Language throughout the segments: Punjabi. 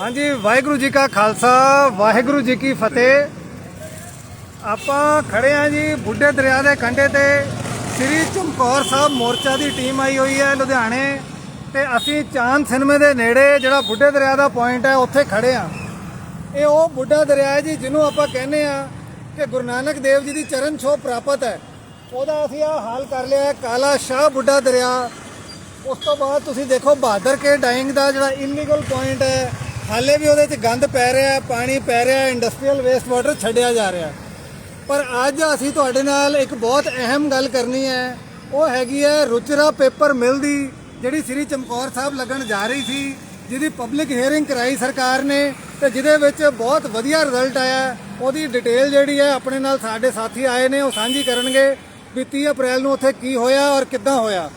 ਹਾਂਜੀ, ਵਾਹਿਗੁਰੂ ਜੀ ਕਾ ਖਾਲਸਾ, ਵਾਹਿਗੁਰੂ ਜੀ ਕੀ ਫਤਿਹ। ਆਪਾਂ ਖੜੇ ਆਂ ਜੀ ਬੁੱਢੇ ਦਰਿਆ ਦੇ ਕੰਢੇ ਤੇ। ਸ੍ਰੀ ਚਮਕੌਰ ਸਾਹਿਬ ਮੋਰਚਾ ਦੀ ਟੀਮ ਆਈ ਹੋਈ ਹੈ ਲੁਧਿਆਣੇ ਤੇ ਅਸੀਂ ਚਾਂਦ ਸਿਨਮੇ ਦੇ ਨੇੜੇ ਜਿਹੜਾ ਬੁੱਢੇ ਦਰਿਆ ਦਾ ਪੁਆਇੰਟ ਹੈ, ਉੱਥੇ ਖੜੇ ਆਂ ਇਹ ਉਹ ਬੁੱਢਾ ਦਰਿਆ ਹੈ ਜੀ ਜਿਹਨੂੰ ਆਪਾਂ ਕਹਿੰਦੇ ਆ ਕਿ ਗੁਰੂ ਨਾਨਕ ਦੇਵ ਜੀ ਦੀ ਚਰਨ ਛੋਹ ਪ੍ਰਾਪਤ ਹੈ। ਉਹਦਾ ਅਸੀਂ ਆ ਹਾਲ ਕਰ ਲਿਆ ਹੈ, ਕਾਲਾ ਸ਼ਾਹ ਬੁੱਢਾ ਦਰਿਆ। ਉਸ ਤੋਂ ਬਾਅਦ ਤੁਸੀਂ ਦੇਖੋ ਬਹਾਦਰ ਕੇ ਡਾਇੰਗ ਦਾ ਜਿਹੜਾ ਇਲੀਗਲ ਪੁਆਇੰਟ ਹੈ ਹਾਲੇ ਵੀ ਉਹਦੇ 'ਚ ਗੰਦ ਪੈ ਰਿਹਾ, ਪਾਣੀ ਪੈ ਰਿਹਾ ਇੰਡਸਟਰੀਅਲ ਵੇਸਟ ਵਾਟਰ ਛੱਡਿਆ ਜਾ ਰਿਹਾ। ਪਰ ਅੱਜ ਅਸੀਂ ਤੁਹਾਡੇ ਨਾਲ ਇੱਕ ਬਹੁਤ ਅਹਿਮ ਗੱਲ ਕਰਨੀ ਹੈ। ਉਹ ਹੈਗੀ ਹੈ ਰੁਚਰਾ ਪੇਪਰ ਮਿਲ ਦੀ, ਜਿਹੜੀ ਸ੍ਰੀ ਚਮਕੌਰ ਸਾਹਿਬ ਲੱਗਣ ਜਾ ਰਹੀ ਸੀ, ਜਿਹਦੀ ਪਬਲਿਕ ਹੀਅਰਿੰਗ ਕਰਾਈ ਸਰਕਾਰ ਨੇ ਤੇ ਜਿਹਦੇ ਵਿੱਚ ਬਹੁਤ ਵਧੀਆ ਰਿਜ਼ਲਟ ਆਇਆ। ਉਹਦੀ ਡਿਟੇਲ ਜਿਹੜੀ ਹੈ ਆਪਣੇ ਨਾਲ ਸਾਡੇ ਸਾਥੀ ਆਏ ਨੇ, ਉਹ ਸਾਂਝੀ ਕਰਨਗੇ ਵੀ 30 ਅਪ੍ਰੈਲ ਨੂੰ ਉੱਥੇ ਕੀ ਹੋਇਆ ਔਰ ਕਿੱਦਾਂ ਹੋਇਆ।